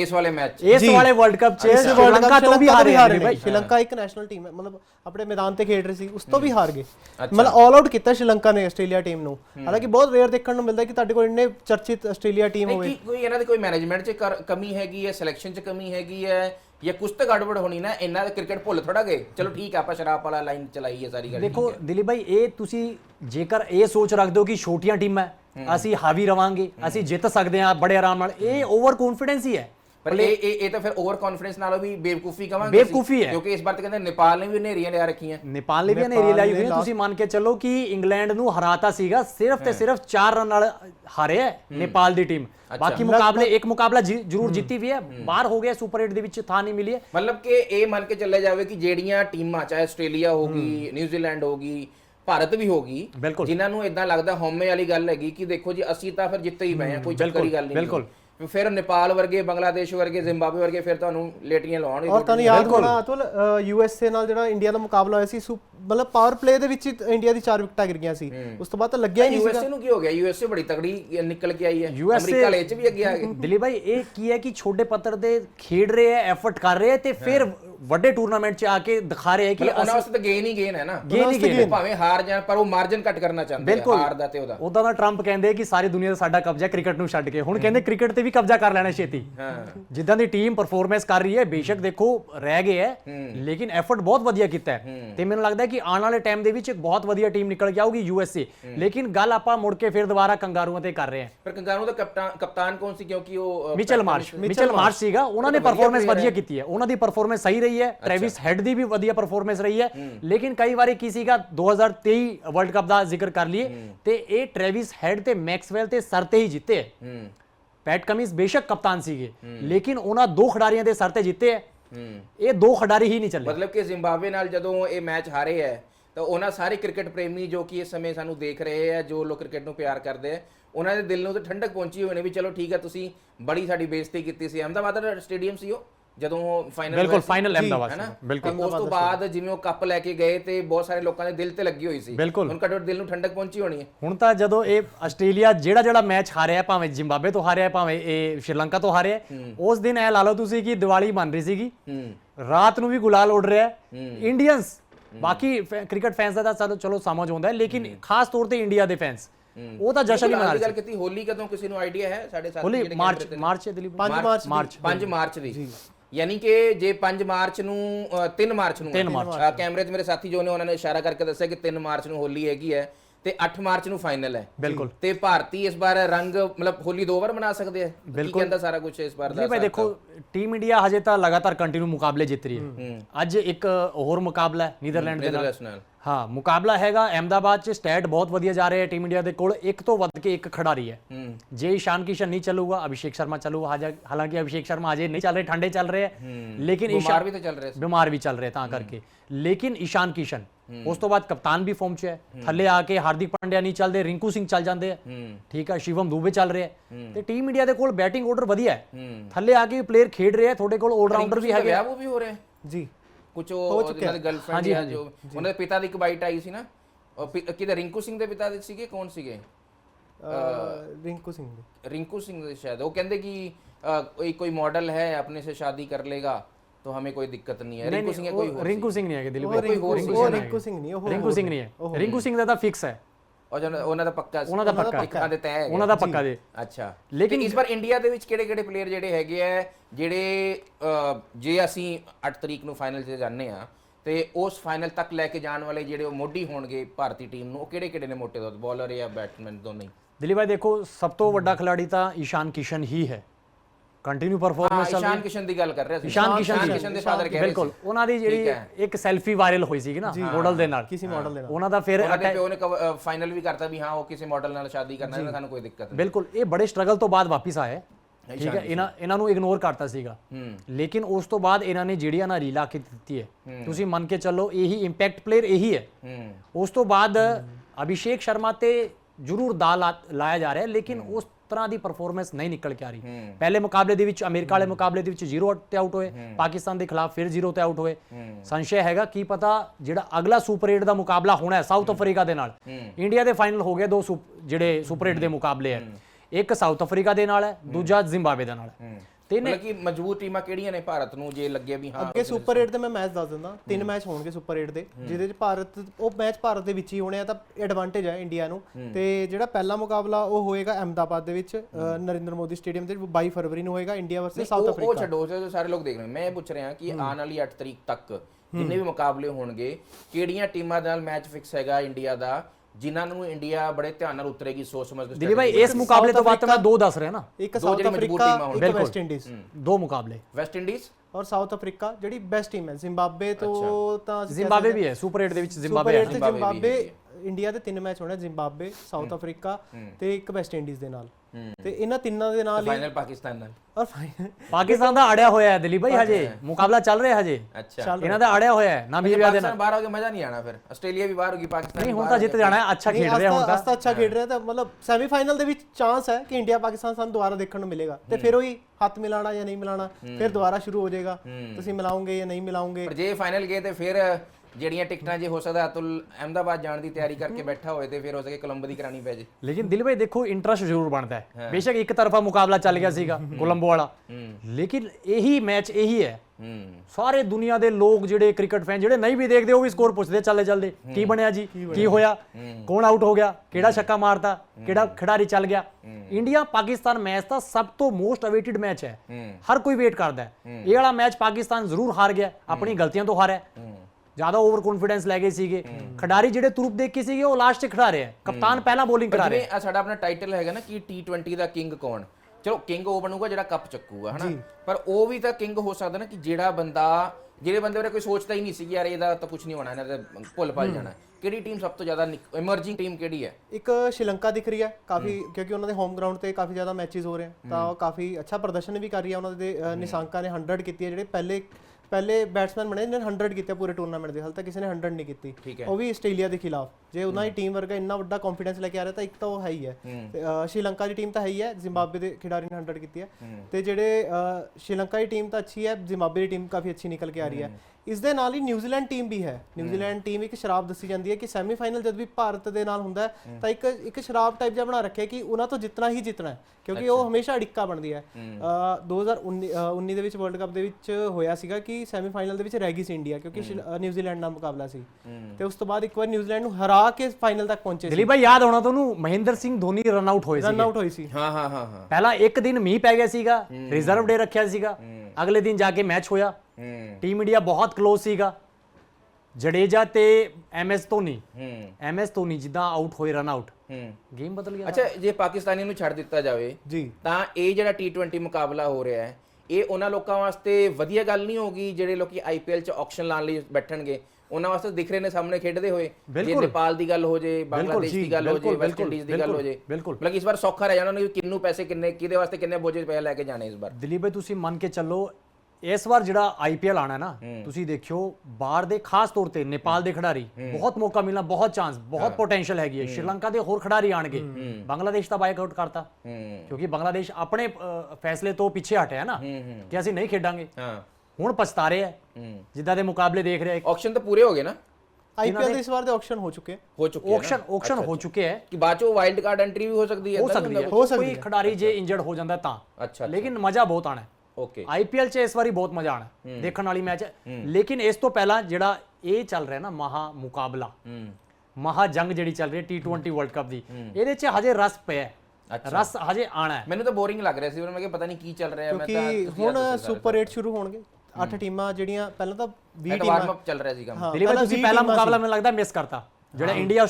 ਇਸ ਵਾਲੇ ਮੈਚ ਇਸ ਵਾਲੇ ਵਰਲਡ ਕੱਪ 'ਚ ਸ਼੍ਰੀਲੰਕਾ ਤੋਂ ਵੀ ਹਾਰੇ ਹਾਰੇ ਨੇ ਨੇ ਸ਼੍ਰੀਲੰਕਾ ਇੱਕ ਨੈਸ਼ਨਲ ਟੀਮ ਹੈ। ਮਤਲਬ ਆਪਣੇ ਮੈਦਾਨ ਤੇ ਖੇਡ ਰਹੀ ਸੀ ਉਸ ਤੋਂ ਵੀ ਹਾਰ ਗਏ। ਮਤਲਬ ਆਲ ਆਊਟ ਕੀਤਾ ਸ਼੍ਰੀਲੰਕਾ ਨੇ ਆਸਟ੍ਰੇਲੀਆ ਟੀਮ ਨੂੰ। ਹਾਲਾਂਕਿ ਬਹੁਤ ਰੇਅਰ ਦੇਖਣ ਨੂੰ ਮਿਲਦਾ ਕਿ ਤੁਹਾਡੇ ਕੋਲ ਇੰਨੇ ਚਰਚਿਤ ਆਸਟ੍ਰੇਲੀਆ ਟੀਮ ਹੋਵੇ। ਕੀ ਕੋਈ ਇਹਨਾਂ ਦੇ ਕੋਈ ਮੈਨੇਜਮੈਂਟ 'ਚ ਕਮੀ ਹੈਗੀ ਹੈ ਸਿਲੈਕਸ਼ਨ 'ਚ ਕਮੀ ਹੈਗੀ ਹੈ ਇਹ ਕੁਛ ਤਾਂ ਗੜਬੜ ਹੋਣੀ ਨਾ ਇਹਨਾਂ ਦਾ ਕ੍ਰਿਕਟ ਭੁੱਲ ਥੋੜਾ ਗਏ। ਚਲੋ ਠੀਕ ਆ ਆਪਾਂ ਸ਼ਰਾਬ ਵਾਲਾ ਲਾਈਨ ਚਲਾਈ ਹੈ ਸਾਰੀ ਗੱਲ ਦੇਖੋ ਦਿਲੀਪ ਭਾਈ ਇਹ ਤੁਸੀਂ ਜੇਕਰ ਇਹ ਸੋਚ ਰੱਖਦੇ ਹੋ ਕਿ ਛੋਟੀਆਂ ਟੀਮਾਂ ਅਸੀਂ ਹਾਵੀ ਰਵਾਂਗੇ ਅਸੀਂ ਜਿੱਤ ਸਕਦੇ ਹਾਂ ਬੜੇ ਆਰਾਮ ਨਾਲ ਇਹ ਓਵਰ ਕੌਨਫੀਡੈਂਸ ਹੀ ਹੈ। ਪਰ ਇਹ ਇਹ ਇਹ ਤਾਂ ਫਿਰ ਓਵਰ ਕੌਨਫੀਡੈਂਸ ਨਾਲੋਂ ਵੀ ਬੇਵਕੂਫੀ ਕਵਾਂਗੇ ਬੇਵਕੂਫੀ ਹੈ। ਕਿਉਂਕਿ ਇਸ ਵਾਰ ਤਾਂ ਕਹਿੰਦੇ ਨੇਪਾਲ ਨੇ ਵੀ ਹਨੇਰੀਆਂ ਲਿਆ ਰੱਖੀਆਂ। ਨੇਪਾਲ ਨੇ ਵੀ ਹਨੇਰੀ ਲਾਈ ਹੋਈ ਤੁਸੀਂ ਮੰਨ ਕੇ ਚੱਲੋ ਕਿ ਇੰਗਲੈਂਡ ਨੂੰ ਹਰਾਤਾ ਸੀਗਾ ਸਿਰਫ ਤੇ ਸਿਰਫ 4 ਰਨ ਨਾਲ ਹਾਰਿਆ ਹੈ ਨੇਪਾਲ ਦੀ ਟੀਮ। ਬਾਕੀ ਮੁਕਾਬਲੇ ਇੱਕ ਮੁਕਾਬਲਾ ਜ਼ਰੂਰ ਜਿੱਤੀ ਵੀ ਹੈ। ਬਾਹਰ ਹੋ ਗਿਆ ਸੁਪਰ 8 ਦੇ ਵਿੱਚ ਥਾਂ ਨਹੀਂ ਮਿਲੀ ਹੈ। ਮਤਲਬ ਕਿ ਇਹ ਮੰਨ ਕੇ ਚੱਲਿਆ ਜਾਵੇ ਕਿ ਜਿਹੜੀਆਂ ਟੀਮਾਂ ਚਾਹੇ ਆਸਟ੍ਰੇਲੀਆ ਹੋਗੀ ਨਿਊਜ਼ੀਲੈਂਡ ਹੋਗੀ ਭਾਰਤ ਵੀ ਹੋਗੀ ਬਿਲਕੁਲ। ਜਿਨ੍ਹਾਂ ਨੂੰ ਇਦਾਂ ਲੱਗਦਾ ਹਉਮੈ ਵਾਲੀ ਗੱਲ ਹੈਗੀ ਕਿ ਦੇਖੋ ਜੀ ਅਸੀਂ ਤਾਂ ਫਿਰ ਜਿੱਤੇ ਹੀ ਪਏ ਆ ਕੋਈ ਚੱਕਰੀ ਗੱਲ ਨਹੀਂ ਬਿਲਕੁਲ। ਫਿਰ ਨੇਪਾਲ ਵਰਗੇ ਬੰਗਲਾਦੇਸ਼ ਵਰਗੇ ਜ਼ਿੰਬਾਬਵੇ ਵਰਗੇ ਫਿਰ ਤੁਹਾਨੂੰ ਲੇਟੀਆਂ ਲਾਉਣਗੇ ਔਰ ਤੁਹਾਨੂੰ ਯਾਦ ਹੋਣਾ ਅਤੁਲ ਯੂਐਸਏ ਨਾਲ ਜਿਹੜਾ ਇੰਡੀਆ ਦਾ ਮੁਕਾਬਲਾ ਹੋਇਆ ਸੀ ਸੁ- ਮਤਲਬ ਪਾਵਰ ਪਲੇ ਦੇ ਵਿੱਚ ਇੰਡੀਆ ਦੀ ਚਾਰ ਵਿਕਟਾਂ ਗਿਰ ਗਈਆਂ ਸੀ। ਉਸ ਤੋਂ ਬਾਅਦ ਤਾਂ ਲੱਗਿਆ ਹੀ ਨਹੀਂ ਸੀਗਾ। ਯੂਐਸਏ ਨੂੰ ਕੀ ਹੋ ਗਿਆ? ਯੂਐਸਏ ਬੜੀ ਤਗੜੀ ਨਿਕਲ ਕੇ ਆਈ ਹੈ। ਅਮਰੀਕਾ ਲੈ ਚ ਵੀ ਅੱਗੇ ਆ ਗਏ। ਦਿਲੀਪ ਭਾਈ ਇਹ ਕੀ ਹੈ ਕਿ ਛੋਟੇ ਪੱਤਰ ਦੇ ਖੇਡ ਰਹੇ ਹੈ ਐਫਰਟ ਕਰ ਰਹੇ ਹੈ ਤੇ ਫਿਰ ਵੱਡੇ ਟੂਰਨਾਮੈਂਟ 'ਚ ਆ ਕੇ ਦਿਖਾ ਰਹੇ ਹੈ ਕਿ ਉਹਨਾਂ ਵਾਸਤੇ ਤਾਂ ਗੇਨ ਹੀ ਗੇਨ ਹੈ ਨਾ। Gain ਹੀ ਹੈ। ਭਾਵੇਂ ਹਾਰ ਜਾਣ ਪਰ ਉਹ ਮਾਰਜਨ ਘੱਟ ਕਰਨਾ ਚਾਹੁੰਦੇ ਆ। ਹਾਰ ਦਾ ਤੇ ਉਹਦਾ। ਉਦਾਂ ਦਾ ਟਰੰਪ ਕਹਿੰਦੇ ਕਿ ਸਾਰੀ ਦੁਨੀਆ ਦਾ ਸਾਡਾ ਕਬਜ਼ਾ ਕ੍ਰਿਕਟ ਨੂੰ ਛੱਡ ਕੇ। ਹੁਣ ਕਹਿੰਦੇ ਕ੍ਰਿਕਟ ਤੇ ਵੀ ਕਬਜ਼ਾ ਕਰ ਲੈਣਾ ਛੇਤੀ। ਹਾਂ। ਜਿੱਦਾਂ ਦੀ ਟੀਮ ਪਰਫਾਰਮੈਂਸ ਕਰ ਰਹੀ ਹੈ ਬੇਸ਼ੱਕ ਦੇਖੋ ਰਹਿ ਗਏ ਹੈ ਲੇਕਿਨ ਐਫਰਟ ਬਹੁਤ ਵਧੀਆ ਕੀਤਾ ਹੈ। ਤੇ ਮੈਨੂੰ ਲੱਗਦਾ ਹੈ ਕਿ ਆਉਣ ਵਾਲੇ ਟਾਈਮ ਦੇ ਵਿੱਚ ਇੱਕ ਬਹੁਤ ਵਧੀਆ ਟੀਮ ਨਿਕਲ ਕੇ ਆਊਗੀ ਯੂਐਸਏ ਲੇਕਿਨ ਗੱਲ ਆਪਾਂ ਮੁੜ ਕੇ ਫਿਰ ਦੁਬਾਰਾ ਕੰਗਾਰੂਆਂ ਤੇ ਕਰ ਰਹੇ ਹਾਂ। ਪਰ ਕੰਗਾਰੂ ਦਾ ਕਪਤਾਨ ਕਪਤਾਨ ਕੌਣ ਸੀ? ਕਿਉਂਕਿ ਉਹ ਮਿਚਲ ਮਾਰਸ਼ ਮਿਚਲ ਮਾਰਸ਼ ਸੀਗਾ। ਉਹਨਾਂ ਨੇ ਪਰਫਾਰਮੈਂਸ ਵਧੀਆ ਕੀਤੀ ਹੈ। ਉਹਨਾਂ ਦੀ ਪਰਫਾਰਮੈਂਸ ਸਹੀ ਰਹੀ ਹੈ ਟ੍ਰੈਵਿਸ ਹੈਡ ਦੀ ਵੀ ਵਧੀਆ ਪਰਫਾਰਮੈਂਸ ਰਹੀ ਹੈ ਲੇਕਿਨ ਕਈ ਵਾਰੀ ਕੀ ਸੀਗਾ 2023 ਵਰਲਡ ਕੱਪ ਦਾ ਜ਼ਿਕਰ ਕਰ ਲਈਏ ਤੇ ਇਹ ਟ੍ਰੈਵਿਸ ਹੈਡ ਤੇ ਮੈਕਸਵੈਲ ਤੇ ਸਰ ਤੇ ਹੀ ਜਿੱਤੇ ਹੈ ਹੂੰ ਪੈਟ ਕਮਿੰਸ ਬੇਸ਼ੱਕ ਕਪਤਾਨ ਸੀਗੇ ਲੇਕਿਨ ਉਹਨਾਂ ਦੋ ਖਿਡਾਰੀਆਂ ਦੇ ਸਰ ਤੇ ਜਿੱਤੇ ਹੈ ਹੂੰ ਇਹ ਦੋ ਖਿਡਾਰੀ ਹੀ ਨਹੀਂ ਚੱਲੇ ਮਤਲਬ ਕਿ ਜ਼ਿੰਬਾਬਵੇ ਨਾਲ ਜਦੋਂ ਇਹ ਮੈਚ ਹਾਰੇ ਹੈ ਤਾਂ ਉਹਨਾਂ ਸਾਰੇ ਕ੍ਰਿਕਟ ਪ੍ਰੇਮੀ ਜੋ ਕਿ ਇਸ ਸਮੇਂ ਸਾਨੂੰ ਦੇਖ ਰਹੇ ਆ ਜੋ ਲੋਕ ਕ੍ਰਿਕਟ ਨੂੰ ਪਿਆਰ ਕਰਦੇ ਆ ਉਹਨਾਂ ਦੇ ਦਿਲ ਨੂੰ ਤਾਂ ਠੰਡਕ ਪਹੁੰਚੀ ਹੋਈ ਨੇ ਵੀ ਚਲੋ ਠੀਕ ਹੈ ਤੁਸੀਂ ਬੜੀ ਸਾਡੀ ਬੇਇੱਜ਼ਤੀ ਕੀਤੀ ਸੀ ਅਹਿਮਦਾਬਾਦ ਦਾ ਸਟੇਡੀਅਮ ਸੀ ਉਹ ਜਦੋਂ ਫਾਈਨਲ ਬਿਲਕੁਲ ਫਾਈਨਲ ਅਹਿਮਦਾਬਾਦ ਸੀ ਬਿਲਕੁਲ। ਉਸ ਤੋਂ ਬਾਅਦ ਜਿਵੇਂ ਉਹ ਕੱਪ ਲੈ ਕੇ ਗਏ ਤੇ ਬਹੁਤ ਸਾਰੇ ਲੋਕਾਂ ਦੇ ਦਿਲ ਤੇ ਲੱਗੀ ਹੋਈ ਸੀ। ਹੁਣ ਘੱਟੋ ਦਿਲ ਨੂੰ ਠੰਡਕ ਪਹੁੰਚੀ ਹੋਣੀ ਹੈ। ਹੁਣ ਤਾਂ ਜਦੋਂ ਇਹ ਆਸਟ੍ਰੇਲੀਆ ਜਿਹੜਾ ਜਿਹੜਾ ਮੈਚ ਹਾਰਿਆ ਭਾਵੇਂ ਜ਼ਿੰਬਾਬਵੇ ਤੋਂ ਹਾਰਿਆ ਭਾਵੇਂ ਇਹ ਸ਼੍ਰੀਲੰਕਾ ਤੋਂ ਹਾਰਿਆ ਉਸ ਦਿਨ ਐ ਲਾ ਲਓ ਤੁਸੀਂ ਕਿ ਦੀਵਾਲੀ ਬਣ ਰਹੀ ਸੀਗੀ। ਰਾਤ ਨੂੰ ਵੀ ਗੁਲਾਲ ਉੱਡ ਰਿਹਾ ਹੈ। ਇੰਡੀਅਨਸ ਬਾਕੀ ਕ੍ਰਿਕਟ ਫੈਨਸ ਦਾ ਤਾਂ ਚਲੋ ਚਲੋ ਸਮਝ ਆਉਂਦਾ ਹੈ ਲੇਕਿਨ ਖਾਸ ਤੌਰ ਤੇ ਇੰਡੀਆ ਦੇ ਫੈਨਸ ਉਹ ਤਾਂ ਜਸ਼ਨ ਹੀ ਮਨਾ ਗੱਲ ਰਹੇ ਕੀਤੀ ਹੋਲੀ ਕਦੋਂ ਕਿਸੇ ਨੂੰ ਆਈਡੀਆ ਹੈ? ਸਾਡੇ ਸਾਥੀ ਹੋਲੀ ਮਾਰਚ? ਮਾਰਚ ਹੈ ਦਿਲੀਪ ਪੰਜ ਮਾਰਚ ਦੀ। ਮਾਰਚ 5 ਮਾਰਚ ਦੀ। ਯਾਨੀ ਕਿ ਜੇ 5 ਮਾਰਚ ਨੂੰ 3 ਮਾਰਚ ਨੂੰ ਤਿੰਨ ਮਾਰਚ ਕੈਮਰੇ 'ਚ ਮੇਰੇ ਸਾਥੀ ਜੋ ਨੇ ਉਹਨਾਂ ਨੇ ਇਸ਼ਾਰਾ ਕਰਕੇ ਦੱਸਿਆ ਕਿ 3 ਮਾਰਚ ਨੂੰ ਹੋਲੀ ਹੈਗੀ ਹੈ। ਤੇ 8 ਮਾਰਚ ਨੂੰ ਫਾਈਨਲ ਹੈ। ਬਿਲਕੁਲ। ਤੇ ਭਾਰਤੀ ਇਸ ਵਾਰ ਰੰਗ ਮਤਲਬ ਹੋਲੀ ਦੋ ਵਾਰ ਮਨਾ ਸਕਦੇ ਆ? ਕੀ ਕਹਿੰਦਾ ਸਾਰਾ ਕੁਝ ਇਸ ਵਾਰ ਦਾ ਭਾਈ ਦੇਖੋ ਟੀਮ ਇੰਡੀਆ ਹਜੇ ਤਾਂ ਲਗਾਤਾਰ ਕੰਟੀਨਿਊ ਮੁਕਾਬਲੇ ਜਿੱਤ ਰਹੀ ਹੈ। ਅੱਜ ਇੱਕ ਹੋਰ ਮੁਕਾਬਲਾ ਹੈ ਨੀਦਰਲੈਂਡ ਦੇ ਨਾਲ। ਹਾਂ ਮੁਕਾਬਲਾ ਹੈਗਾ ਅਹਿਮਦਾਬਾਦ 'ਚ ਸਟੈਟ ਬਹੁਤ ਵਧੀਆ ਜਾ ਰਹੇ ਹੈ ਟੀਮ ਇੰਡੀਆ ਦੇ ਕੋਲ। ਇੱਕ ਤੋਂ ਵੱਧ ਕੇ ਇੱਕ ਖਿਡਾਰੀ ਹੈ। ਜੇ ਈਸ਼ਾਨ ਕਿਸ਼ਨ ਨਹੀਂ ਚੱਲੂਗਾ ਅਭਿਸ਼ੇਕ ਸ਼ਰਮਾ ਚੱਲੂਗਾ ਹਾਲਾਂਕਿ ਅਭਿਸ਼ੇਕ ਸ਼ਰਮਾ ਅਜੇ ਨਹੀਂ ਚੱਲ ਰਹੇ ਠੰਡੇ ਚੱਲ ਰਹੇ ਹੈ। ਲੇਕਿਨ ਈਸ਼ਾਨ ਵੀ ਤਾਂ ਚੱਲ ਰਿਹਾ ਬਿਮਾਰ ਵੀ ਚੱਲ ਰਹੇ ਤਾਂ ਕਰਕੇ। ਲੇਕਿਨ ਈਸ਼ਾਨ ਕਿਸ਼ਨ ਉਸ ਤੋਂ ਬਾਅਦ ਕਪਤਾਨ ਵੀ ਫਾਰਮ 'ਚ ਹੈ। ਥੱਲੇ ਆ ਕੇ ਹਾਰਦਿਕ ਪਾਂਡਿਆ ਨਹੀਂ ਚੱਲਦੇ ਰਿੰਕੂ ਸਿੰਘ ਚੱਲ ਜਾਂਦੇ ਆ। ਠੀਕ ਆ ਸ਼ਿਵਮ ਦੂਬੇ ਚੱਲ ਰਿਹਾ ਤੇ ਟੀਮ ਇੰਡੀਆ ਦੇ ਕੋਲ ਬੈਟਿੰਗ ਆਰਡਰ ਵਧੀਆ ਹੈ। ਥੱਲੇ ਆ ਕੇ ਪਲੇਅਰ ਖੇਡ ਰਿਹਾ ਤੁਹਾਡੇ ਕੋਲ 올ਰਾਊਂਡਰ ਵੀ ਹੈਗੇ ਆ। ਉਹ ਵੀ ਹੋ ਰਿਹਾ ਜੀ। ਕੁਝ ਉਹਦੇ ਨਾਲ ਗਰਲਫ੍ਰੈਂਡ ਜੀ ਜੋ ਉਹਨਾਂ ਦੇ ਪਿਤਾ ਦੀ ਇੱਕ ਬਾਈਟ ਆਈ ਸੀ ਨਾ। ਕਿਤੇ ਰਿੰਕੂ ਸਿੰਘ ਦੇ ਪਿਤਾ ਦੇ ਸੀਗੇ ਕੌਣ ਸੀਗੇ? ਰਿੰਕੂ ਸਿੰਘ ਦੇ। ਰਿੰਕੂ ਸਿੰਘ ਦੇ ਸ਼ਾਇਦ। ਉਹ ਕਹਿੰਦੇ ਕਿ ਕੋਈ ਕੋਈ ਮਾਡਲ ਹੈ ਆਪਣੇ ਸੇ ਸ਼ਾਦੀ ਕਰ ਲੇਗਾ। तो हमें कोई दिक्कत नहीं है रिंकू सिंह है कोई ਉਹ और ਰਿੰਕੂ ਸਿੰਘ ਨਹੀਂ ਹੈਗੇ ਦਿਲੀਪ ਉਹ ਭਾਈ ਰਿੰਕੂ ਉਹ ਰਿੰਕੂ ਸਿੰਘ ਨਹੀਂ ਉਹ ਰਿੰਕੂ ਸਿੰਘ ਨਹੀਂ ਹੈ ਰਿੰਕੂ ਸਿੰਘ ਦਾ ਤਾਂ ਫਿਕਸ ਹੈ और जो ਉਹਨਾਂ ਦਾ ਪੱਕਾ ਉਹਨਾਂ ਦਾ ਪੱਕਾ ਪੱਕਾ ਦੇ ਤੈਅ ਹੈਗਾ ਉਹਨਾਂ ਦਾ ਪੱਕਾ ਦੇ ਅੱਛਾ ਲੇਕਿਨ- ਲੇਕਿਨ ਇਸ ਵਾਰ ਇੰਡੀਆ ਦੇ ਵਿੱਚ ਕਿਹੜੇ ਕਿਹੜੇ ਪਲੇਅਰ ਜਿਹੜੇ ਹੈਗੇ ਆ ਜਿਹੜੇ ਅ, ਜੇ ਅਸੀਂ 8 ਤਰੀਕ ਨੂੰ ਫਾਈਨਲ 'ਚ ਜਾਂਦੇ ਆ ਤੇ ਉਸ ਫਾਈਨਲ ਤੱਕ ਲੈ ਕੇ ਜਾਣ ਵਾਲੇ ਜਿਹੜੇ ਉਹ ਮੋਢੀ ਹੋਣਗੇ ਭਾਰਤੀ ਟੀਮ ਨੂੰ ਉਹ ਕਿਹੜੇ ਕਿਹੜੇ ਨੇ ਮੋਟੇ ਦੋ ਬੋਲਰ ਜਾਂ ਬੈਟਸਮੈਨ ਦੋਨੇ ਹੀ ਦਿਲੀਪ ਭਾਈ ਦੇਖੋ ਸਭ ਤੋਂ ਵੱਡਾ ਖਿਡਾਰੀ ਤਾਂ ਈਸ਼ਾਨ ਕਿਸ਼ਨ ਹੀ ਹੈ ਕੰਟੀਨਿਊ ਪਰਫਾਰਮੈਂਸ ਚੱਲ ਰਹੀ ਇਸ਼ਾਨ ਕਿਸ਼ਨ ਦੀ ਗੱਲ ਕਰ ਰਿਹਾ ਸੀ। ਇਸ਼ਾਨ ਕਿਸ਼ਨ ਦੀ। ਕਿਸ਼ਨ ਦੇ ਫਾਦਰ ਕਹਿ ਰਹੇ ਬਿਲਕੁਲ। ਉਹਨਾਂ ਦੀ ਜਿਹੜੀ ਇੱਕ ਸੈਲਫੀ ਵਾਇਰਲ ਹੋਈ ਸੀਗੀ ਨਾ ਮਾਡਲ ਦੇ ਨਾਲ। ਕਿਸੇ ਮਾਡਲ ਦੇ ਨਾਲ। ਉਹਨਾਂ ਦਾ ਫਿਰ ਉਹਨਾਂ ਦੇ ਪਿਓ ਨੇ ਫਾਈਨਲ ਵੀ ਕਰਤਾ ਵੀ ਹਾਂ ਉਹ ਕਿਸੇ ਮਾਡਲ ਨਾਲ ਸ਼ਾਦੀ ਕਰਨਾ ਹੈ ਸਾਨੂੰ ਕੋਈ ਦਿੱਕਤ ਨਹੀਂ। ਬਿਲਕੁਲ। ਇਹ ਬੜੇ ਸਟਰਗਲ ਤੋਂ ਬਾਅਦ ਵਾਪਿਸ ਆਏ ਹੈ। ਠੀਕ ਹੈ ਇਹਨਾਂ ਇਹਨਾਂ ਨੂੰ ਇਗਨੋਰ ਕਰਤਾ ਸੀਗਾ। ਹੂੰ। ਲੇਕਿਨ ਉਸ ਤੋਂ ਬਾਅਦ ਇਹਨਾਂ ਨੇ ਜਿਹੜੀਆਂ ਨਾ ਰੀਲਾ ਕੇ ਦਿੱਤੀ ਹੈ ਤੁਸੀਂ ਮੰਨ ਕੇ ਚੱਲੋ ਇਹੀ ਇੰਪੈਕਟ ਪਲੇਅਰ ਇਹੀ ਹੈ। ਹੂੰ। ਉਸ ਤੋਂ ਬਾਅਦ ਅਭਿਸ਼ੇਕ ਸ਼ਰਮਾ ਤੇ ਜ਼ਰੂਰ ਦਾ ਲਾ- ਲਾਇਆ ਜਾ ਰਿਹਾ ਹੈ ਲੇਕਿਨ ਉਸ ਤਰ੍ਹਾਂ ਦੀ ਪਰਫਾਰਮੈਂਸ ਨਹੀਂ ਨਿਕਲ ਕੇ ਆ ਰਹੀ। ਪਹਿਲੇ ਮੁਕਾਬਲੇ ਦੇ ਵਿੱਚ ਅਮਰੀਕਾ ਵਾਲੇ ਮੁਕਾਬਲੇ ਦੇ ਵਿੱਚ 0 ਤੇ ਆਊਟ ਹੋਏ ਪਾਕਿਸਤਾਨ ਦੇ ਖਿਲਾਫ ਫਿਰ 0 ਤੇ ਆਊਟ ਹੋਏ। ਸੰਸ਼ੇ ਹੈਗਾ ਕੀ ਪਤਾ ਜਿਹੜਾ ਅਗਲਾ ਸੁਪਰ 8 ਦਾ ਮੁਕਾਬਲਾ ਹੋਣਾ ਹੈ ਸਾਊਥ ਅਫਰੀਕਾ ਦੇ ਨਾਲ। ਇੰਡੀਆ ਦੇ ਫਾਈਨਲ ਹੋ ਗਏ ਦੋ ਜਿਹੜੇ ਸੁਪਰ 8 ਦੇ ਮੁਕਾਬਲੇ ਹੈ। ਇੱਕ ਸਾਊਥ ਅਫਰੀਕਾ ਦੇ ਨਾਲ ਹੈ ਦੂਜਾ ਜ਼ਿੰਬਾਬਵੇ ਦੇ ਨਾਲ ਹੈ। ਤਿੰਨ ਮਤਲਬ ਕਿ ਮਜ਼ਬੂਤ ਟੀਮਾਂ ਕਿਹੜੀਆਂ ਨੇ ਭਾਰਤ ਨੂੰ ਜੇ ਲੱਗੇ ਵੀ ਹਾਂ ਅੱਗੇ ਸੁਪਰ 8 ਦੇ ਮੈਂ ਮੈਚ ਦੱਸ ਦਿੰਦਾ ਤਿੰਨ ਮੈਚ ਹੋਣਗੇ ਸੁਪਰ 8 ਦੇ ਜਿਹਦੇ ਚ ਭਾਰਤ ਉਹ ਮੈਚ ਭਾਰਤ ਦੇ ਵਿੱਚ ਹੀ ਹੋਣੇ ਆ ਤਾਂ ਐਡਵਾਂਟੇਜ ਹੈ ਇੰਡੀਆ ਨੂੰ। ਤੇ ਜਿਹੜਾ ਪਹਿਲਾ ਮੁਕਾਬਲਾ ਉਹ ਹੋਏਗਾ ਅਹਿਮਦਾਬਾਦ ਦੇ ਵਿੱਚ ਨਰਿੰਦਰ ਮੋਦੀ ਸਟੇਡੀਅਮ ਤੇ 22 ਫਰਵਰੀ ਨੂੰ ਹੋਏਗਾ ਇੰਡੀਆ ਵਰਸਸ ਸਾਊਥ ਉਹ ਉਹ ਅਫਰੀਕਾ ਛੱਡੋ ਤਾਂ ਸਾਰੇ ਲੋਕ ਦੇਖ ਰਹੇ ਮੈਂ ਪੁੱਛ ਰਿਹਾ ਕਿ ਆਉਣ ਵਾਲੀ 8 ਤਰੀਕ ਤੱਕ ਜਿੰਨੇ ਵੀ ਮੁਕਾਬਲੇ ਹੋਣਗੇ ਕਿਹੜੀਆਂ ਟੀਮਾਂ ਨਾਲ ਮੈਚ ਫਿਕਸ ਹੈਗਾ ਇੰਡੀਆ ਦਾ? ਜਿਨ੍ਹਾਂ ਨੂੰ ਇੰਡੀਆ ਬੜੇ ਧਿਆਨ ਨਾਲ ਉਤਰੇਗੀ ਸੋਚ ਸਮਝ ਕੇ ਦਿਲੀਪ ਭਾਈ ਇਸ ਮੁਕਾਬਲੇ ਤੋਂ ਬਾਅਦ ਤਾਂ ਮੈਂ ਦੋ ਦੱਸ ਰਿਹਾ ਨਾ। ਇੱਕ ਸਾਊਥ ਅਫਰੀਕਾ। ਇੱਕ ਵੈਸਟ ਇੰਡੀਜ਼ ਦੋ ਮੁਕਾਬਲੇ। ਵੈਸਟ ਇੰਡੀਜ਼ ਔਰ ਸਾਊਥ ਅਫਰੀਕਾ ਜਿਹੜੀ ਬੈਸਟ ਟੀਮ ਹੈ। ਜ਼ਿੰਬਾਬਵੇ ਤੋਂ ਤਾਂ ਜ਼ਿੰਬਾਬਵੇ ਵੀ ਹੈ। ਸੁਪਰ 8 ਦੇ ਵਿੱਚ ਜ਼ਿੰਬਾਬਵੇ 8 ਤੇ ਜ਼ਿੰਬਾਬਵੇ ਵੀ ਜ਼ਿੰਬਾਬਵੇ ਇੰਡੀਆ ਦੇ ਤਿੰਨ ਮੈਚ ਹੋਣੇ ਜ਼ਿੰਬਾਬਵੇ ਸਾਊਥ ਅਫਰੀਕਾ ਤੇ ਇੱਕ ਵੈਸਟ ਇੰਡੀਜ਼ ਦੇ ਨਾਲ। ਤੇ ਇਹਨਾਂ ਤਿੰਨਾਂ ਦੇ ਨਾਲ ਹੀ ਫਾਈਨਲ ਪਾਕਿਸਤਾਨ ਨਾਲ। ਔਰ final ਪਾਕਿਸਤਾਨ ਦਾ ਅੜਿਆ ਹੋਇਆ ਹੈ ਦਿਲੀਪ ਭਾਈ ਹਜੇ। ਮੁਕਾਬਲਾ ਚੱਲ ਰਿਹਾ ਹਜੇ। ਅੱਛਾ। ਚੱਲ ਇਹਨਾਂ ਦਾ ਅੜਿਆ ਹੋਇਆ ਹੈ। ਨਾਮੀਬੀਆ ਦੇ ਨਾਲ। ਪਾਕਿਸਤਾਨ ਬਾਹਰ ਹੋ ਕੇ ਮਜ਼ਾ ਨਹੀਂ ਆਣਾ ਫਿਰ। ਆਸਟ੍ਰੇਲੀਆ ਵੀ ਬਾਹਰ ਹੋਗੀ ਪਾਕਿਸਤਾਨ ਨਹੀਂ ਵੀ ਹੁਣ ਤਾਂ ਹੋ ਜਿੱਤ। ਜਾਣਾ ਹੈ। ਅੱਛਾ ਖੇਡ ਰਿਹਾ ਹੁਣ ਤਾਂ। ਅਸਤਾ ਅੱਛਾ ਖੇਡ ਰਿਹਾ ਤਾਂ ਮਤਲਬ ਸੈਮੀਫਾਈਨਲ ਦੇ ਵਿੱਚ ਚਾਂਸ ਹੈ ਕਿ ਇੰਡੀਆ ਪਾਕਿਸਤਾਨ ਸਾਨੂੰ ਦੁਬਾਰਾ ਦੇਖਣ ਨੂੰ ਮਿਲੇਗਾ। ਤੇ ਫਿਰ ਉਹੀ ਹੱਥ ਮਿਲਾਣਾ ਜਾਂ ਨਹੀਂ ਮਿਲਾਣਾ ਫਿਰ ਦੁਬਾਰਾ ਸ਼ੁਰੂ ਹੋ ਜਾਏਗਾ। ਤੁਸੀਂ ਮਿਲਾਓਗੇ ਜਾਂ ਨਹੀਂ ਮਿਲਾਓਗੇ ਪਰ ਜੇ ਫਾਈਨਲ ਗਏ ਤੇ ਫਿਰ ਜਿਹੜੀਆਂ ਟਿਕਟਾਂ ਜੇ ਹੋ ਸਕਦਾ ਅਤੁਲ ਅਹਿਮਦਾਬਾਦ ਜਾਣ ਦੀ ਤਿਆਰੀ ਕਰਕੇ ਬੈਠਾ ਹੋਏ ਤੇ ਫਿਰ ਹੋ ਸਕੇ ਕੋਲੰਬੋ ਦੀ ਕਰਾਣੀ ਪੈ ਜੇ। ਲੇਕਿਨ ਦਿਲ ਭਾਈ ਦੇਖੋ ਇੰਟਰਸਟ ਜ਼ਰੂਰ ਬਣਦਾ ਹੈ। ਬੇਸ਼ੱਕ ਇੱਕ ਤਰਫਾ ਮੁਕਾਬਲਾ ਚੱਲ ਗਿਆ ਸੀਗਾ ਕੋਲੰਬੋ ਵਾਲਾ। ਲੇਕਿਨ ਇਹੀ ਮੈਚ ਇਹੀ ਹੈ। ਸਾਰੇ ਦੁਨੀਆ ਦੇ ਲੋਕ ਜਿਹੜੇ ਕ੍ਰਿਕਟ ਫੈਨ ਜਿਹੜੇ ਨਹੀਂ ਵੀ ਦੇਖਦੇ ਉਹ ਵੀ ਸਕੋਰ ਪੁੱਛਦੇ ਚੱਲੇ ਚੱਲਦੇ ਕੀ ਬਣਿਆ ਜੀ? ਕੀ ਹੋਇਆ? ਕੌਣ ਆਊਟ ਹੋ ਗਿਆ? ਕਿਹੜਾ ਛੱਕਾ ਮਾਰਤਾ? ਕਿਹੜਾ ਖਿਡਾਰੀ ਚੱਲ ਗਿਆ? ਇੰਡੀਆ ਪਾਕਿਸਤਾਨ ਮੈਚ ਤਾਂ ਸਭ ਤੋਂ ਮੋਸਟ ਅਵੇਟਡ ਮੈਚ ਹੈ। ਹਰ ਕੋਈ ਵੇਟ ਕਰਦਾ ਹੈ। ਇਹ ਵਾਲਾ ਮੈਚ ਪਾਕਿਸਤਾਨ ਜ਼ਰੂਰ ਹਾਰ ਗਿਆ। ਆਪਣੀ ਗਲਤੀਆਂ ਤੋਂ ਹਾਰਿਆ। ਜ਼ਿਆਦਾ ਓਵਰ ਕੌਨਫੀਡੈਂਸ ਲੈ ਗਏ ਸੀਗੇ। ਖਿਡਾਰੀ ਜਿਹੜੇ ਤੁਰਪ ਦੇਖ ਕੇ ਸੀਗੇ ਉਹ ਲਾਸਟ 'ਚ ਖਿਡਾ ਰਹੇ ਹੈ ਕਪਤਾਨ ਪਹਿਲਾਂ ਬੋਲਿੰਗ ਕਰਾ ਰਿਹਾ ਜਿਵੇਂ ਆ ਸਾਡਾ ਆਪਣਾ ਟਾਈਟਲ ਹੈਗਾ ਨਾ ਕਿ T20 ਦਾ ਕਿੰਗ ਕੌਣ? ਚਲੋ ਕਿੰਗ ਉਹ ਬਣੂਗਾ ਜਿਹੜਾ ਕੱਪ ਚੱਕੂਗਾ ਹਨਾ? ਪਰ ਉਹ ਵੀ ਤਾਂ ਕਿੰਗ ਹੋ ਸਕਦਾ ਨਾ ਕਿ ਜਿਹੜਾ ਬੰਦਾ ਜਿਹੜੇ ਬੰਦੇ ਬਾਰੇ ਕੋਈ ਸੋਚਦਾ ਹੀ ਨਹੀਂ ਸੀ ਯਾਰ ਇਹਦਾ ਤਾਂ ਕੁਝ ਨਹੀਂ ਹੋਣਾ ਇਹਨਾਂ ਦਾ ਭੁੱਲ ਭੱਲ ਜਾਣਾ। ਕਿਹੜੀ ਟੀਮ ਸਭ ਤੋਂ ਜ਼ਿਆਦਾ ਇਮਰਜਿੰਗ ਟੀਮ ਕਿਹੜੀ ਹੈ? ਇੱਕ ਸ਼੍ਰੀਲੰਕਾ ਦਿਖ ਰਹੀ ਹੈ ਕਾਫੀ ਕਿਉਂਕਿ ਉਹਨਾਂ ਦੇ ਹੋਮ ਗਰਾਊਂਡ ਤੇ ਕਾਫੀ ਜ਼ਿਆਦਾ ਮੈਚਸ ਹੋ ਰਹੇ ਹਨ ਤਾਂ ਉਹ ਕਾਫੀ ਅੱਛਾ ਪ੍ਰਦਰਸ਼ਨ ਵੀ ਕਰ ਰਹੀ ਹੈ ਉਹਨਾਂ ਦੇ ਨਿਸ਼ਾਂਕਾ ਨੇ 100 ਕੀਤੀ ਹੈ ਜਿਹੜੇ ਪਹਿਲੇ ਪਹਿਲੇ ਬੈਟਸਮੈਨ ਬਣੇ ਜਿਹਨਾਂ ਨੇ 100 ਕੀਤੇ ਪੂਰੇ ਟੂਰਨਾਮੈਂਟ ਦੇ ਹਾਲ ਤੱਕ ਕਿਸੇ ਨੇ 100 ਨਹੀਂ ਕੀਤੀ। ਉਹ ਵੀ ਆਸਟ੍ਰੇਲੀਆ ਦੇ ਖਿਲਾਫ। ਜੇ ਉਹਨਾਂ ਦੀ ਟੀਮ ਵਰਗਾ ਇੰਨਾ ਵੱਡਾ ਕੰਫੀਡੈਂਸ ਲੈ ਕੇ ਆ ਰਿਹਾ ਤਾਂ ਇੱਕ ਤਾਂ ਉਹ ਹੈ ਹੀ ਹੈ। ਸ਼੍ਰੀਲੰਕਾ ਦੀ ਟੀਮ ਤਾਂ ਹੈ ਹੀ ਹੈ ਜ਼ਿੰਬਾਬਵੇ ਦੇ ਖਿਡਾਰੀ ਨੇ 100 ਕੀਤੀ ਹੈ। ਤੇ ਜਿਹੜੇ ਸ਼੍ਰੀਲੰਕਾ ਦੀ ਟੀਮ ਤਾਂ ਅੱਛੀ ਹੈ ਜ਼ਿੰਬਾਬਵੇ ਦੀ ਟੀਮ ਕਾਫੀ ਅੱਛੀ ਨਿਕਲ ਕੇ ਆ ਰਹੀ ਹੈ। ਇਸ ਦੇ ਨਾਲ ਹੀ ਨਿਊਜ਼ੀਲੈਂਡ ਟੀਮ ਵੀ ਹੈ। ਨਿਊਜ਼ੀਲੈਂਡ ਟੀਮ ਇੱਕ ਸ਼ਰਾਬ ਦੱਸੀ ਜਾਂਦੀ ਹੈ ਕਿ ਸੈਮੀਫਾਈਨਲ ਜਦ ਵੀ ਭਾਰਤ ਦੇ ਨਾਲ ਹੁੰਦਾ ਹੈ ਤਾਂ ਇੱਕ ਇੱਕ ਸ਼ਰਾਬ ਟਾਈਪ ਜਿਹਾ ਬਣਾ ਰੱਖਿਆ ਕਿ ਉਹਨਾਂ ਤੋਂ ਜਿੱਤਣਾ ਹੀ ਜਿੱਤਣਾ ਹੈ ਕਿਉਂਕਿ ਉਹ ਹਮੇਸ਼ਾ ਅੜਿੱਕਾ ਬਣਦੀ ਹੈ। ਅ, 2019 ਅ, 19 ਦੇ ਵਿੱਚ ਵਰਲਡ ਕੱਪ ਦੇ ਵਿੱਚ ਹੋਇਆ ਸੀਗਾ ਕਿ ਸੈਮੀਫਾਈਨਲ ਦੇ ਵਿੱਚ ਰਹਿ ਗਈ ਸੀ ਇੰਡੀਆ ਕਿਉਂਕਿ ਨਿਊਜ਼ੀਲੈਂਡ ਨਾਲ ਮੁਕਾਬਲਾ ਸੀ। ਤੇ ਉਸ ਤੋਂ ਬਾਅਦ ਇੱਕ ਵਾਰ ਨਿਊਜ਼ੀਲੈਂਡ ਨੂੰ ਹਰਾ ਕੇ ਫਾਈਨਲ ਤੱਕ ਪਹੁੰਚੇ ਸੀ। ਦਿਲੀਪ ਭਾਈ ਯਾਦ ਹੋਣਾ ਤੁਹਾਨੂੰ? ਮਹਿੰਦਰ ਸਿੰਘ ਧੋਨੀ ਰਨ ਆਊਟ ਹੋਏ ਸੀ ਰਨ ਆਊਟ ਹੋਈ ਸੀ। ਹਾਂ ਹਾਂ ਹਾਂ ਪਹਿਲਾਂ ਇੱਕ ਦਿਨ ਮੀਂਹ ਪੈ ਗਿਆ ਸੀਗਾ ਰਿਜ਼ਰਵ ਡੇ ਰੱਖਿਆ ਸੀਗਾ। ਅਗਲੇ ਦਿਨ ਜਾ ਕੇ ਮੈਚ ਹੋਇਆ। ਟੀਮ ਇੰਡੀਆ ਬਹੁਤ ক্লোਜ਼ ਸੀਗਾ। ਜਡੇਜਾ ਤੇ ਐਮਐਸ ਧੋਨੀ। ਹੂੰ। ਐਮਐਸ ਧੋਨੀ ਜਿੱਦਾਂ ਆਊਟ ਹੋਏ ਰਨ ਆਊਟ ਹੂੰ। ਗੇਮ ਬਦਲ ਗਿਆ ਅੱਛਾ ਜੇ ਪਾਕਿਸਤਾਨੀਆਂ ਨੂੰ ਛੱਡ ਦਿੱਤਾ ਜਾਵੇ ਜੀ। ਤਾਂ ਇਹ ਜਿਹੜਾ T20 ਮੁਕਾਬਲਾ ਹੋ ਰਿਹਾ ਹੈ ਇਹ ਉਹਨਾਂ ਲੋਕਾਂ ਵਾਸਤੇ ਵਧੀਆ ਗੱਲ ਨਹੀਂ ਹੋਗੀ ਜਿਹੜੇ ਲੋਕੀ ਆਈਪੀਐਲ 'ਚ ਆਕਸ਼ਨ ਲਾਉਣ ਲਈ ਬੈਠਣਗੇ। ਉਹਨਾਂ ਵਾਸਤੇ ਦਿਖ ਰਹੇ ਨੇ ਸਾਹਮਣੇ ਖੇਡਦੇ ਹੋਏ। ਜੇ। ਨੇਪਾਲ ਦੀ ਗੱਲ ਹੋ ਜੇ ਬੰਗਲਾਦੇਸ਼ ਦੀ ਗੱਲ ਹੋ ਜੇ ਵੈਸਟ ਇੰਡੀਜ਼ ਦੀ ਗੱਲ ਹੋ ਜੇ। ਮਤਲਬ ਇਸ ਵਾਰ ਸੌਖਾ ਰਹਿ ਜਾਣਾ ਉਹਨਾਂ ਨੂੰ ਕਿੰਨੂ ਪੈਸੇ ਕਿੰਨੇ ਕਿਹਦੇ ਵਾਸਤੇ ਕਿੰਨੇ ਬੋਝੇ ਪੈਸੇ ਲੈ ਕੇ ਜਾਣੇ ਇਸ ਵਾਰ। ਦਿਲੀਪ ਭਾਈ ਤੁਸੀਂ ਮੰਨ ਕੇ ਚੱਲੋ ਇਸ ਵਾਰ ਜਿਹੜਾ ਆਈਪੀਐਲ ਆਣਾ ਨਾ ਤੁਸੀਂ ਦੇਖਿਓ ਬਾਹਰ ਦੇ ਖਾਸ ਤੌਰ ਤੇ ਨੇਪਾਲ ਦੇ ਖਿਡਾਰੀ ਬਹੁਤ ਮੌਕਾ ਮਿਲਣਾ ਬਹੁਤ ਚਾਂਸ ਬਹੁਤ ਪੋਟੈਂਸ਼ੀਅਲ ਹੈਗੀ ਹੈ। ਸ਼੍ਰੀਲੰਕਾ ਦੇ ਹੋਰ ਖਿਡਾਰੀ ਆਣਗੇ। ਬੰਗਲਾਦੇਸ਼ ਤਾਂ ਬਾਈਕਾਊਟ ਕਰਤਾ। ਕਿਉਂਕਿ ਬੰਗਲਾਦੇਸ਼ ਆਪਣੇ ਫੈਸਲੇ ਤੋਂ ਪਿੱਛੇ ਹਟਿਆ ਨਾ ਕਿ ਅਸੀਂ ਨਹੀਂ ਖੇਡਾਂਗੇ। ਹਾਂ। ਹੁਣ ਪਛਤਾ ਰਹੇ ਹੈ। ਜਿੱਦਾਂ ਦੇ ਮੁਕਾਬਲੇ ਦੇਖ ਰਹੇ ਆਕਸ਼ਨ ਤਾਂ ਪੂਰੇ ਹੋ ਗਏ ਨਾ? ਆਈਪੀਐਲ ਦੇ ਇਸ ਵਾਰ ਦੇ ਆਕਸ਼ਨ ਹੋ ਚੁੱਕੇ। ਹੋ ਚੁੱਕੇ ਆ ਆਕਸ਼ਨ ਆਕਸ਼ਨ ਹੋ ਚੁੱਕੇ ਹੈ। ਕਿ ਬਾਅਦ ਚੋਂ ਵਾਈਲਡ ਕਾਰਡ ਐਂਟਰੀ ਵੀ ਹੋ ਸਕਦੀ ਹੈ ਹੋ ਸਕਦੀ ਹੈ। ਕੋਈ ਖਿਡਾਰੀ ਜੇ ਇੰਜਰਡ ਹੋ ਜਾਂਦਾ ਤਾਂ। ਅੱਛਾ ਲੇਕਿਨ ਮਜ਼ਾ ਬਹੁਤ ਆਣਾ ਹੈ। ਓਕੇ ਆਈਪੀਐਲ 'ਚ ਇਸ ਵਾਰੀ ਬਹੁਤ ਮਜ਼ਾ ਆਣਾ। ਦੇਖਣ ਵਾਲੀ ਮੈਚ ਹੈ। ਲੇਕਿਨ ਇਸ ਤੋਂ ਪਹਿਲਾਂ ਜਿਹੜਾ ਇਹ ਚੱਲ ਰਿਹਾ ਨਾ ਮਹਾ ਮੁਕਾਬਲਾ ਮਹਾ ਜੰਗ ਜਿਹੜੀ ਚੱਲ ਰਹੀ ਹੈ T20 ਵਰਲਡ ਕੱਪ ਦੀ ਇਹਦੇ 'ਚ ਹਜੇ ਰਸ ਪਿਆ ਹੈ। ਰਸ ਹਜੇ ਆਣਾ ਹੈ। ਮੈਨੂੰ ਤਾਂ ਬੋਰਿੰਗ ਲੱਗ ਰਿਹਾ ਸੀ ਪਰ ਮੈਂ ਕਿਹਾ ਪਤਾ ਨਹੀਂ ਕੀ ਚੱਲ ਰਿਹਾ ਮੈਂ ਤਾਂ ਹੁਣ ਸੁਪਰ 8 ਸ਼ੁਰੂ ਹੋਣਗੇ। 8 ਟੀਮਾਂ ਜਿਹੜੀਆਂ ਪਹਿਲਾਂ ਤਾਂ 20 ਸਾਰਾ। ਟੀਮਾਂ ਵਾਰਮ ਅਪ ਚੱਲ ਰਿਹਾ ਸੀ ਕੰਮ ਹਾਂ, ਦਿਲੀਪ ਭਾਈ ਪਹਿਲਾਂ ਤੁਸੀਂ ਪਹਿਲਾ ਮੁਕਾਬਲਾ ਮੈਨੂੰ ਲੱਗਦਾ ਮਿਸ ਕਰਤਾ। ਜਿਹੜਾ ਇੰਡੀਆ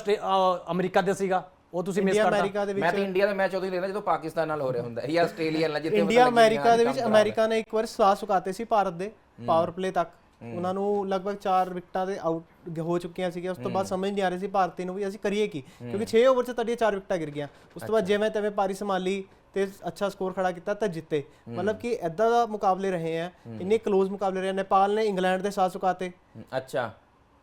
ਅਮਰੀਕਾ ਦੇ ਸੀਗਾ। ਉਹ ਤੁਸੀਂ ਮਿਸ ਇੰਡੀਆ ਕਰਤਾ ਅਮਰੀਕਾ ਦੇ ਮੈਂ ਤਾਂ ਇੰਡੀਆ ਦਾ ਮੈਚ ਉਦੋਂ ਹੀ ਦੇਖਦਾ ਜਦੋਂ ਪਾਕਿਸਤਾਨ ਨਾਲ ਹੋ ਰਿਹਾ ਹੁੰਦਾ ਜਾਂ ਆਸਟ੍ਰੇਲੀਆ ਨਾਲ ਜਿੱਥੇ ਇੰਡੀਆ ਅਮਰੀਕਾ ਦੇ ਵਿੱਚ ਅਮਰੀਕਾ ਨੇ ਇੱਕ ਵਾਰ ਸਵਾ ਸੁਕਾਤੇ ਸੀ ਭਾਰਤ ਦੇ ਪਾਵਰ ਪਲੇ ਤੱਕ। ਉਹਨਾਂ ਨੂੰ ਲਗਭਗ 4 ਵਿਕਟਾਂ ਦੇ ਆਊਟ ਹੋ ਚੁੱਕੀਆਂ ਸੀਗੀਆਂ। ਉਸ ਤੋਂ ਬਾਅਦ ਸਮਝ ਨਹੀਂ ਆ ਰਹੀ ਸੀ ਭਾਰਤੀ ਨੂੰ ਵੀ ਅਸੀਂ ਕਰੀਏ ਕੀ। ਕਿਉਂਕਿ 6 ਓਵਰ 'ਚ ਤੁਹਾਡੀਆਂ 4 ਵਿਕਟਾਂ ਗਿਰ ਗਈਆਂ। ਉਸ ਤੋਂ ਬਾਅਦ ਜਿਵੇਂ ਤਵੇਂ ਪਾਰੀ ਸੰਭਾਲੀ ਤੇ ਅੱਛਾ ਸਕੋਰ ਖੜਾ ਕੀਤਾ ਤਾਂ ਜਿੱਤੇ। ਮਤਲਬ ਕਿ ਐਦਾਂ ਦਾ ਮੁਕਾਬਲੇ ਰਹੇ ਆ। ਇੰਨੇ ਕਲੋਜ਼ ਮੁਕਾਬਲੇ ਰਹੇ ਨੇਪਾਲ ਨੇ ਇੰਗਲੈਂਡ ਦੇ ਸਾਥ ਸੁਕਾਤੇ। ਅੱਛਾ।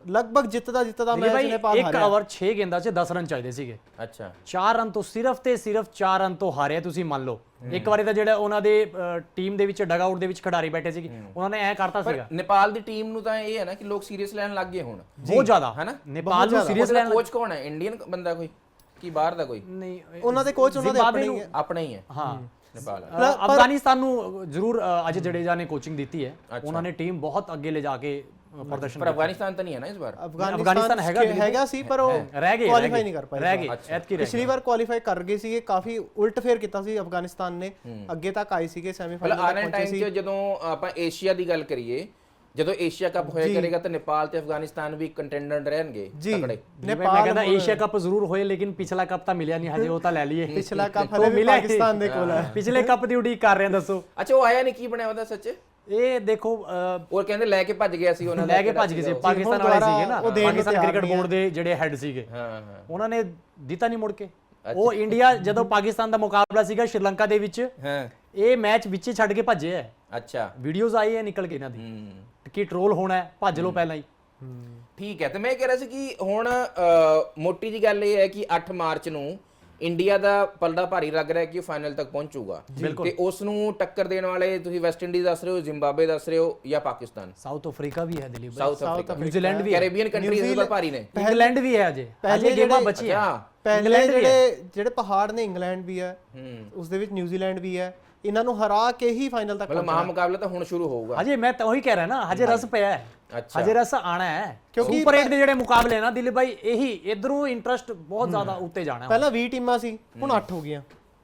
ਲਗਭਗ ਜਿੱਤਦਾ ਜਿੱਤਦਾ ਮੈਚ ਭਾਈ ਨੇਪਾਲ ਇੱਕ ਹਾਰਿਆ। ਓਵਰ 6 ਗੇਂਦਾਂ 'ਚ 10 ਰਨ ਚਾਹੀਦੇ ਸੀਗੇ। ਅੱਛਾ। 4 ਰਨ ਤੋਂ ਸਿਰਫ ਤੇ ਸਿਰਫ 4 ਰਨ ਤੋਂ ਹਾਰਿਆ ਤੁਸੀਂ ਮੰਨ ਲਓ। ਇੱਕ ਵਾਰੀ ਤਾਂ ਜਿਹੜਾ ਉਹਨਾਂ ਦੇ ਟੀਮ ਦੇ ਵਿੱਚ ਡਗ ਆਊਟ ਦੇ ਵਿੱਚ ਖਿਡਾਰੀ ਬੈਠੇ ਸੀਗੇ ਉਹਨਾਂ ਨੇ ਐ ਕਰਤਾ ਸੀਗਾ। ਨੇਪਾਲ ਦੀ ਟੀਮ ਨੂੰ ਤਾਂ ਇਹ ਹੈ ਨਾ ਕਿ ਲੋਕ ਸੀਰੀਅਸ ਲੈਣ ਲੱਗ ਗਏ ਹੁਣ। ਬਹੁਤ ਜ਼ਿਆਦਾ। ਹੈਨਾ? ਨੇਪਾਲ ਨੂੰ ਸੀਰੀਅਸ ਲੈਣ ਕੋਚ ਕੌਣ ਹੈ? ਇੰਡੀਅਨ ਬੰਦਾ ਕੋਈ? ਕੀ ਬਾਹਰ ਦਾ ਕੋਈ? ਨਹੀਂ ਉਹਨਾਂ ਦੇ ਕੋਚ ਉਹਨਾਂ ਦੇ ਆਪਣੇ ਨੂੰ ਹੀ ਹੈ। ਆਪਣਾ ਹੀ ਹੈ। ਹਾਂ। ਨੇਪਾਲ ਅਫਗਾਨਿਸਤਾਨ ਨੂੰ ਜ਼ਰੂਰ ਅਜੇ ਜਡੇਜਾ ਨੇ ਕੋਚਿੰਗ ਦਿੱਤੀ ਹੈ। ਉਹਨਾਂ ਨੇ ਟੀਮ ਬਹੁਤ ਅੱਗੇ ਲੈ ਜਾ ਕੇ ਪ੍ਰਦਰਸ਼ਨ ਪਰ ਅਫਗਾਨਿਸਤਾਨ ਤਾਂ ਨਹੀਂ ਹੈ ਨਾ ਇਸ ਵਾਰ? ਅਫਗਾਨਿਸਤਾਨ ਹੈਗਾ ਹੈਗਾ ਹੈਗਾ ਸੀ ਪਰ ਉਹ ਰਹਿ ਗਏ ਕੁਆਲੀਫਾਈ ਨਹੀਂ ਕਰ ਪਾਏ ਰਹਿ ਗਏ ਐਤਕੀ ਰਹਿ ਪਿਛਲੀ ਵਾਰ ਕੁਆਲੀਫਾਈ ਕਰ ਗਏ ਸੀਗੇ ਕਾਫੀ ਉਲਟ ਫੇਰ ਕੀਤਾ ਸੀ ਅਫਗਾਨਿਸਤਾਨ ਨੇ। ਅੱਗੇ ਤੱਕ ਆਏ ਸੀਗੇ ਸੈਮੀਫਾਈਨਲ ਤੱਕ ਪਹੁੰਚੇ 'ਚ ਜਦੋਂ ਆਪਾਂ ਏਸ਼ੀਆ ਦੀ ਗੱਲ ਕਰੀਏ ਜਦੋਂ ਏਸ਼ੀਆ ਕੱਪ ਹੋਇਆ ਕਰੇਗਾ ਤਾਂ ਨੇਪਾਲ ਤੇ ਅਫਗਾਨਿਸਤਾਨ ਵੀ ਕੰਟੈਂਡਰ ਰਹਿਣਗੇ ਤਕੜੇ। ਮੈਂ ਮੈਂ ਕਹਿੰਦਾ ਏਸ਼ੀਆ ਕੱਪ ਜ਼ਰੂਰ ਹੋਏ ਲੇਕਿਨ ਪਿਛਲਾ ਕੱਪ ਤਾਂ ਮਿਲਿਆ ਨਹੀਂ ਹਜੇ ਉਹ ਤਾਂ ਲੈ ਲਈਏ। ਪਿਛਲਾ ਕੱਪ ਹਲੇ। ਪਾਕਿਸਤਾਨ ਦੇ ਕੋਲ ਹੈ। ਪਿਛਲੇ ਕੱਪ ਦੀ ਉਡੀਕ ਕਰ ਰਹੇ ਹਾਂ ਦੱਸੋ। ਅੱਛਾ ਉਹ ਆਇਆ ਨਹੀਂ ਕੀ ਬਣਿਆ ਉਹਦਾ ਸੱਚ? ਇਹ ਦੇਖੋ ਉਹ ਕਹਿੰਦੇ ਲੈ ਕੇ ਭੱਜ ਗਿਆ ਸੀ ਉਹਨਾਂ ਦਾ ਲੈ ਕੇ ਭੱਜ ਗਏ ਸੀ? ਪਾਕਿਸਤਾਨ ਵਾਲੇ ਸੀਗੇ ਨਾ। ਉਹ ਦੇਣ ਨੂੰ ਪਾਕਿਸਤਾਨ ਕ੍ਰਿਕਟ ਬੋਰਡ ਦੇ ਜਿਹੜੇ ਹੈੱਡ ਸੀਗੇ। ਹਾਂ ਹਾਂ। ਉਹਨਾਂ ਨੇ ਦਿੱਤਾ ਨਹੀਂ ਮੁੜ ਕੇ। ਉਹ ਇੰਡੀਆ ਜਦੋਂ ਪਾਕਿਸਤਾਨ ਦਾ ਮੁਕਾਬਲਾ ਸੀਗਾ ਸ਼੍ਰੀਲੰਕਾ ਦੇ ਵਿੱਚ ਹਾਂ। ਇਹ ਮੈਚ ਵਿੱਚੇ ਛੱਡ ਕੇ ਭੱਜੇ ਹੈ ਅੱਛਾ। ਵੀਡੀਓਜ਼ ਆਈ ਹੈ ਨਿਕਲ ਕੇ ਇਹਨਾਂ ਦੀ। ਹੂੰ। ਕਿ ਟ੍ਰੋਲ ਹੋਣਾ ਹੈ ਭੱਜ ਲਓ ਪਹਿਲਾਂ ਹੀ। ਠੀਕ ਹੈ ਤੇ ਮੈਂ ਇਹ ਕਹਿ ਰਿਹਾ ਸੀ ਕਿ ਹੁਣ ਮੋਟੀ ਜੀ ਗੱਲ ਇਹ ਹੈ ਕਿ 8 ਮਾਰਚ ਨੂੰ ਇੰਡੀਆ ਦਾ ਪਲੜਾ ਭਾਰੀ ਲੱਗ ਰਿਹਾ ਹੈ ਕਿ ਉਹ ਫਾਈਨਲ ਤੱਕ ਪਹੁੰਚੂਗਾ। ਤੇ ਉਸ ਨੂੰ ਟੱਕਰ ਦੇਣ ਵਾਲੇ ਤੁਸੀਂ ਵੈਸਟ ਇੰਡੀਜ਼ ਦੱਸ ਰਹੇ ਹੋ ਜ਼ਿੰਬਾਬਵੇ ਦੱਸ ਰਹੇ ਹੋ ਜਾਂ ਪਾਕਿਸਤਾਨ? ਸਾਊਥ ਅਫਰੀਕਾ ਵੀ ਹੈ Dilip South Africa New Zealand ਵੀ ਹੈ। ਕੈਰੀਬੀਅਨ ਕੰਟਰੀਜ਼ ਵਾਰ ਭਾਰੀ ਨੇ। ਇੰਗਲੈਂਡ ਵੀ ਹੈ ਅਜੇ। ਪਹਿਲੇ ਅਜੇ ਗੇਮਾਂ ਜਿਹੜੇ- ਬਚੀਆਂ। ਪਹਿਲੇ ਜਿਹੜੇ ਜਿਹੜੇ ਪਹਾੜ ਨੇ ਇੰਗਲੈਂਡ ਵੀ ਹੂੰ। ਉਸ ਦੇ ਵਿੱਚ ਨਿਊਜ਼ੀਲੈਂਡ ਵੀ ਹੈ। ਇਹਨਾਂ ਨੂੰ ਹਰਾ ਕੇ ਹੀ ਫਾਈਨਲ ਤੱਕ ਮਤਲਬ ਮਹਾ ਮੁਕਾਬਲਾ ਤਾਂ ਹੁਣ ਸ਼ੁਰੂ ਹੋਊਗਾ। ਹਜੇ ਮੈਂ ਤਾਂ ਉਹੀ ਕਹਿ ਰਿਹਾ ਨਾ ਹਜੇ ਰਸ ਪਿਆ ਹੈ। ਅੱਛਾ। ਹਜੇ ਰਸ ਆਣਾ ਹੈ। ਕਿਉਂਕਿ ਸੁਪਰ 8 ਦੇ ਜਿਹੜੇ ਮੁਕਾਬਲੇ ਨਾ ਦਿਲੀਪ ਭਾਈ ਇਹੀ ਇਧਰੋਂ ਇੰਟਰਸਟ ਬਹੁਤ ਜ਼ਿਆਦਾ ਉੱਤੇ ਜਾਣਾ ਹੈ। ਪਹਿਲਾਂ 20 ਟੀਮਾਂ ਸੀ ਹੁਣ 8 ਹੋ ਗਈਆਂ।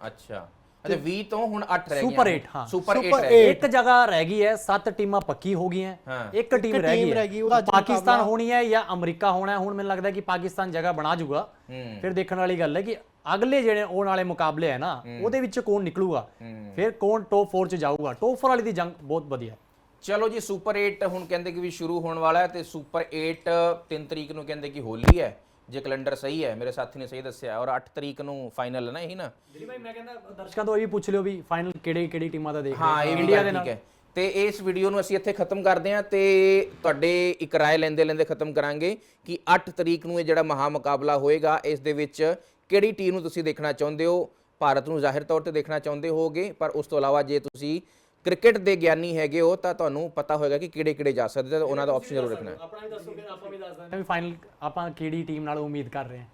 ਅੱਛਾ। ਅੱਛਾ 20 ਤੋਂ ਹੁਣ 8 ਰਹਿ ਗਈਆਂ। ਸੁਪਰ 8 ਹਾਂ। ਸੁਪਰ 8 ਸੁਪਰ ਰਹਿ ਗਏ ਇੱਕ ਜਗ੍ਹਾ ਰਹਿ ਗਈ ਹੈ ਸੱਤ ਟੀਮਾਂ ਪੱਕੀ ਹੋ ਗਈਆਂ। ਹਾਂ। ਇੱਕ ਟੀਮ ਰਹਿ ਗਈ ਹੈ। ਗਈ, ਉਹਦਾ ਅੱਜ ਪਾਕਿਸਤਾਨ ਮੁਕਾਬਲਾ- ਹੋਣੀ ਹੈ ਜਾਂ ਅਮਰੀਕਾ ਹੋਣਾ ਹੈ। ਹੁਣ ਮੈਨੂੰ ਲੱਗਦਾ ਕਿ ਪਾਕਿਸਤਾਨ ਜਗ੍ਹਾ ਬਣਾ ਜੂਗਾ। ਹੂੰ। ਫਿਰ ਦੇਖਣ ਵਾਲੀ ਗੱਲ ਹੈ ਕਿ ਅਗਲੇ ਜਿਹੜੇ ਆਉਣ ਵਾਲੇ ਮੁਕਾਬਲੇ ਹੈ ਨਾ ਉਹਦੇ ਵਿੱਚ ਕੌਣ ਨਿਕਲੂਗਾ? ਫਿਰ ਕੌਣ ਟੌਪ 4 ਚ ਜਾਊਗਾ? ਟੌਪ 4 ਵਾਲੀ ਦੀ ਜੰਗ ਬਹੁਤ ਵਧੀਆ। ਚਲੋ ਜੀ ਸੁਪਰ 8 ਹੁਣ ਕਹਿੰਦੇ ਕਿ ਵੀ ਸ਼ੁਰੂ ਹੋਣ ਵਾਲਾ ਹੈ ਤੇ ਸੁਪਰ 8 3 ਤਰੀਕ ਨੂੰ ਕਹਿੰਦੇ ਕਿ ਹੋਲੀ ਹੈ। ਜੇ ਕੈਲੰਡਰ ਸਹੀ ਹੈ ਮੇਰੇ ਸਾਥੀ ਨੇ ਸਹੀ ਦੱਸਿਆ ਔਰ 8 ਤਰੀਕ ਨੂੰ ਫਾਈਨਲ ਹੈ ਨਾ ਇਹੀ ਨਾ? ਦਿਲੀ ਭਾਈ ਮੈਂ ਕਹਿੰਦਾ ਦਰਸ਼ਕਾਂ ਤੋਂ ਇਹ ਵੀ ਪੁੱਛ ਲਿਓ ਵੀ ਫਾਈਨਲ ਕਿਹੜੇ ਕਿਹੜੀ ਟੀਮਾਂ ਦਾ ਦੇਖ ਹਾਂ ਇੰਡੀਆ ਦੇ ਨਾਲ। ਤੇ ਇਸ ਵੀਡੀਓ ਨੂੰ ਅਸੀਂ ਇੱਥੇ ਖਤਮ ਕਰਦੇ ਹਾਂ ਤੇ ਤੁਹਾਡੇ ਇੱਕ ਰਾਏ ਲੈਂਦੇ ਲੈਂਦੇ ਖਤਮ ਕਰਾਂਗੇ ਕਿ 8 ਤਰੀਕ ਨੂੰ ਇਹ ਜਿਹੜਾ ਮਹਾ ਮੁਕਾਬਲਾ ਹੋਏਗਾ ਇਸ ਦੇ ਵਿੱਚ ਕਿਹੜੀ ਟੀਮ ਨੂੰ ਤੁਸੀਂ ਦੇਖਣਾ ਚਾਹੁੰਦੇ ਹੋ? ਭਾਰਤ ਨੂੰ ਜ਼ਾਹਿਰ ਤੌਰ ਤੇ ਦੇਖਣਾ ਚਾਹੁੰਦੇ ਹੋਗੇ ਪਰ ਉਸ ਤੋਂ ਇਲਾਵਾ ਜੇ ਤੁਸੀਂ ਕ੍ਰਿਕਟ ਦੇ ਗਿਆਨੀ ਹੈਗੇ ਹੋ ਤਾਂ ਤੁਹਾਨੂੰ ਪਤਾ ਹੋਏਗਾ ਕਿ ਕਿਹੜੇ ਕਿਹੜੇ ਜਾ ਸਕਦੇ ਤਾਂ ਉਹਨਾਂ ਦਾ ਆਪਸ਼ਨ ਜ਼ਰੂਰ ਰੱਖਣਾ ਹੈ। ਆਪਣਾ ਵੀ ਦੱਸੋ ਫਿਰ ਆਪਾਂ ਵੀ ਦੱਸ ਦਿੰਦੇ ਵੀ ਫਾਈਨਲ ਆਪਾਂ ਕਿਹੜੀ ਟੀਮ ਨਾਲ ਉਮੀਦ ਕਰ ਰਹੇ ਹਾਂ?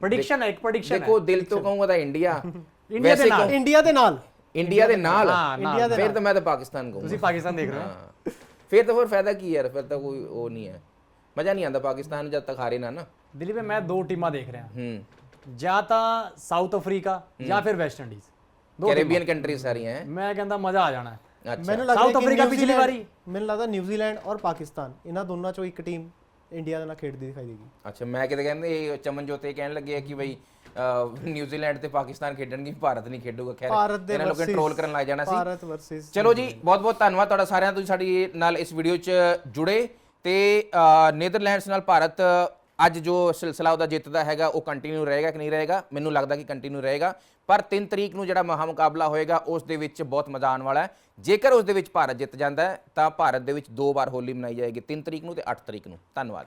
ਪ੍ਰੈਡਿਕਸ਼ਨ ਹੈ ਇੱਕ ਪ੍ਰੈਡਿਕਸ਼ਨ ਹੈ ਦੇਖੋ ਦਿਲ ਤੋਂ ਕਹੂੰਗਾ ਤਾਂ ਇੰਡੀਆ ਇੰਡੀਆ ਦੇ ਨਾਲ। ਇੰਡੀਆ ਦੇ ਨਾਲ। ਇੰਡੀਆ ਦੇ ਨਾਲ। ਫਿਰ ਤਾਂ ਮੈਂ ਤਾਂ ਪਾਕਿਸਤਾਨ ਕਹੂੰਗਾ। ਤੁਸੀਂ ਪਾਕਿਸਤਾਨ ਦੇਖ ਰਹੇ ਹੋ? ਫਿਰ ਤਾਂ ਫਿਰ ਫਾਇਦਾ ਕੀ ਯਾਰ ਫਿਰ ਤਾਂ ਕੋਈ ਉਹ ਨਹੀਂ ਹੈ। ਮਜ਼ਾ ਨਹੀਂ ਆਉਂਦਾ ਪਾਕਿਸਤਾਨ ਜਦ ਤੱਕ ਹਾਰੇ ਨਾ ਨਾ। ਦਿਲੀ ਮੈਂ ਦੋ ਟੀਮਾਂ ਦੇਖ ਰਿਹਾ। ਹੂੰ। ਜਾਂ ਤਾਂ ਸਾਊਥ ਅਫਰੀਕਾ ਜਾਂ ਫਿਰ ਵੈਸਟ ਇੰਡੀਜ਼। ਦੋ ਕੈਰੀਬੀਅਨ ਕੰਟਰੀ ਸਾਰੀਆਂ ਹੈ। ਮੈਂ ਕਹਿੰਦਾ ਮਜ਼ਾ ਆ ਜਾਣਾ। ਅੱਛਾ। ਮੈਨੂੰ ਲੱਗਦਾ South ਕਿ Africa ਪਿਛਲੀ ਵਾਰੀ- ਮੈਨੂੰ ਲੱਗਦਾ ਨਿਊਜ਼ੀਲੈਂਡ ਔਰ ਪਾਕਿਸਤਾਨ ਇਹਨਾਂ ਦੋਨਾਂ ਚੋਂ ਇੱਕ ਟੀਮ ਇੰਡੀਆ ਦੇ ਨਾਲ ਖੇਡਦੀ ਦਿਖਾਈ ਦੇਗੀ। ਅੱਛਾ ਮੈਂ ਕਿਤੇ ਕਹਿੰਦੇ ਇਹ ਚਮਨਜੋਤ ਇਹ ਕਹਿਣ ਲੱਗੇ ਆ ਕਿ ਬਈ ਨਿਊਜ਼ੀਲੈਂਡ ਤੇ ਪਾਕਿਸਤਾਨ ਖੇਡਣਗੇ ਭਾਰਤ ਨਹੀਂ ਖੇਡੂਗਾ ਖੈਰ ਇਹਨਾਂ ਲੋਕਾਂ ਟ੍ਰੋਲ ਕਰਨ ਲੱਗ ਜਾਣਾ ਸੀ। ਭਾਰਤ ਵਰਸਸ ਚਲੋ ਜੀ। ਬਹੁਤ ਬਹੁਤ ਧੰਨਵਾਦ ਤੁਹਾਡਾ ਸਾਰਿਆਂ ਦਾ ਤੁਸੀਂ ਸਾਡੀ ਨਾਲ ਇਸ ਵੀਡੀਓ 'ਚ ਜੁੜੇ ਤੇ ਨੀਦਰਲੈਂਡਸ ਨਾਲ ਭਾਰਤ ਅੱਜ ਜੋ ਸਿਲਸਿਲਾ ਉਹਦਾ ਜਿੱਤਦਾ ਹੈਗਾ, ਉਹ ਕੰਟੀਨਿਊ ਰਹੇਗਾ ਕਿ ਨਹੀਂ ਰਹੇਗਾ? ਮੈਨੂੰ ਲੱਗਦਾ ਕਿ ਕੰਟੀਨਿਊ ਰਹੇਗਾ। ਪਰ 3 ਤਰੀਕ ਨੂੰ ਜਿਹੜਾ ਮਹਾ ਮੁਕਾਬਲਾ ਹੋਏਗਾ, ਉਸ ਦੇ ਵਿੱਚ ਬਹੁਤ ਮਜ਼ਾ ਆਉਣ ਵਾਲਾ ਹੈ। ਜੇਕਰ ਉਸ ਦੇ ਵਿੱਚ ਭਾਰਤ ਜਿੱਤ ਜਾਂਦਾ ਹੈ, ਤਾਂ ਭਾਰਤ ਦੇ ਵਿੱਚ ਦੋ ਵਾਰ ਹੋਲੀ ਮਨਾਈ ਜਾਏਗੀ 3 ਤਰੀਕ ਨੂੰ ਤੇ 8 ਤਰੀਕ ਨੂੰ। ਧੰਨਵਾਦ।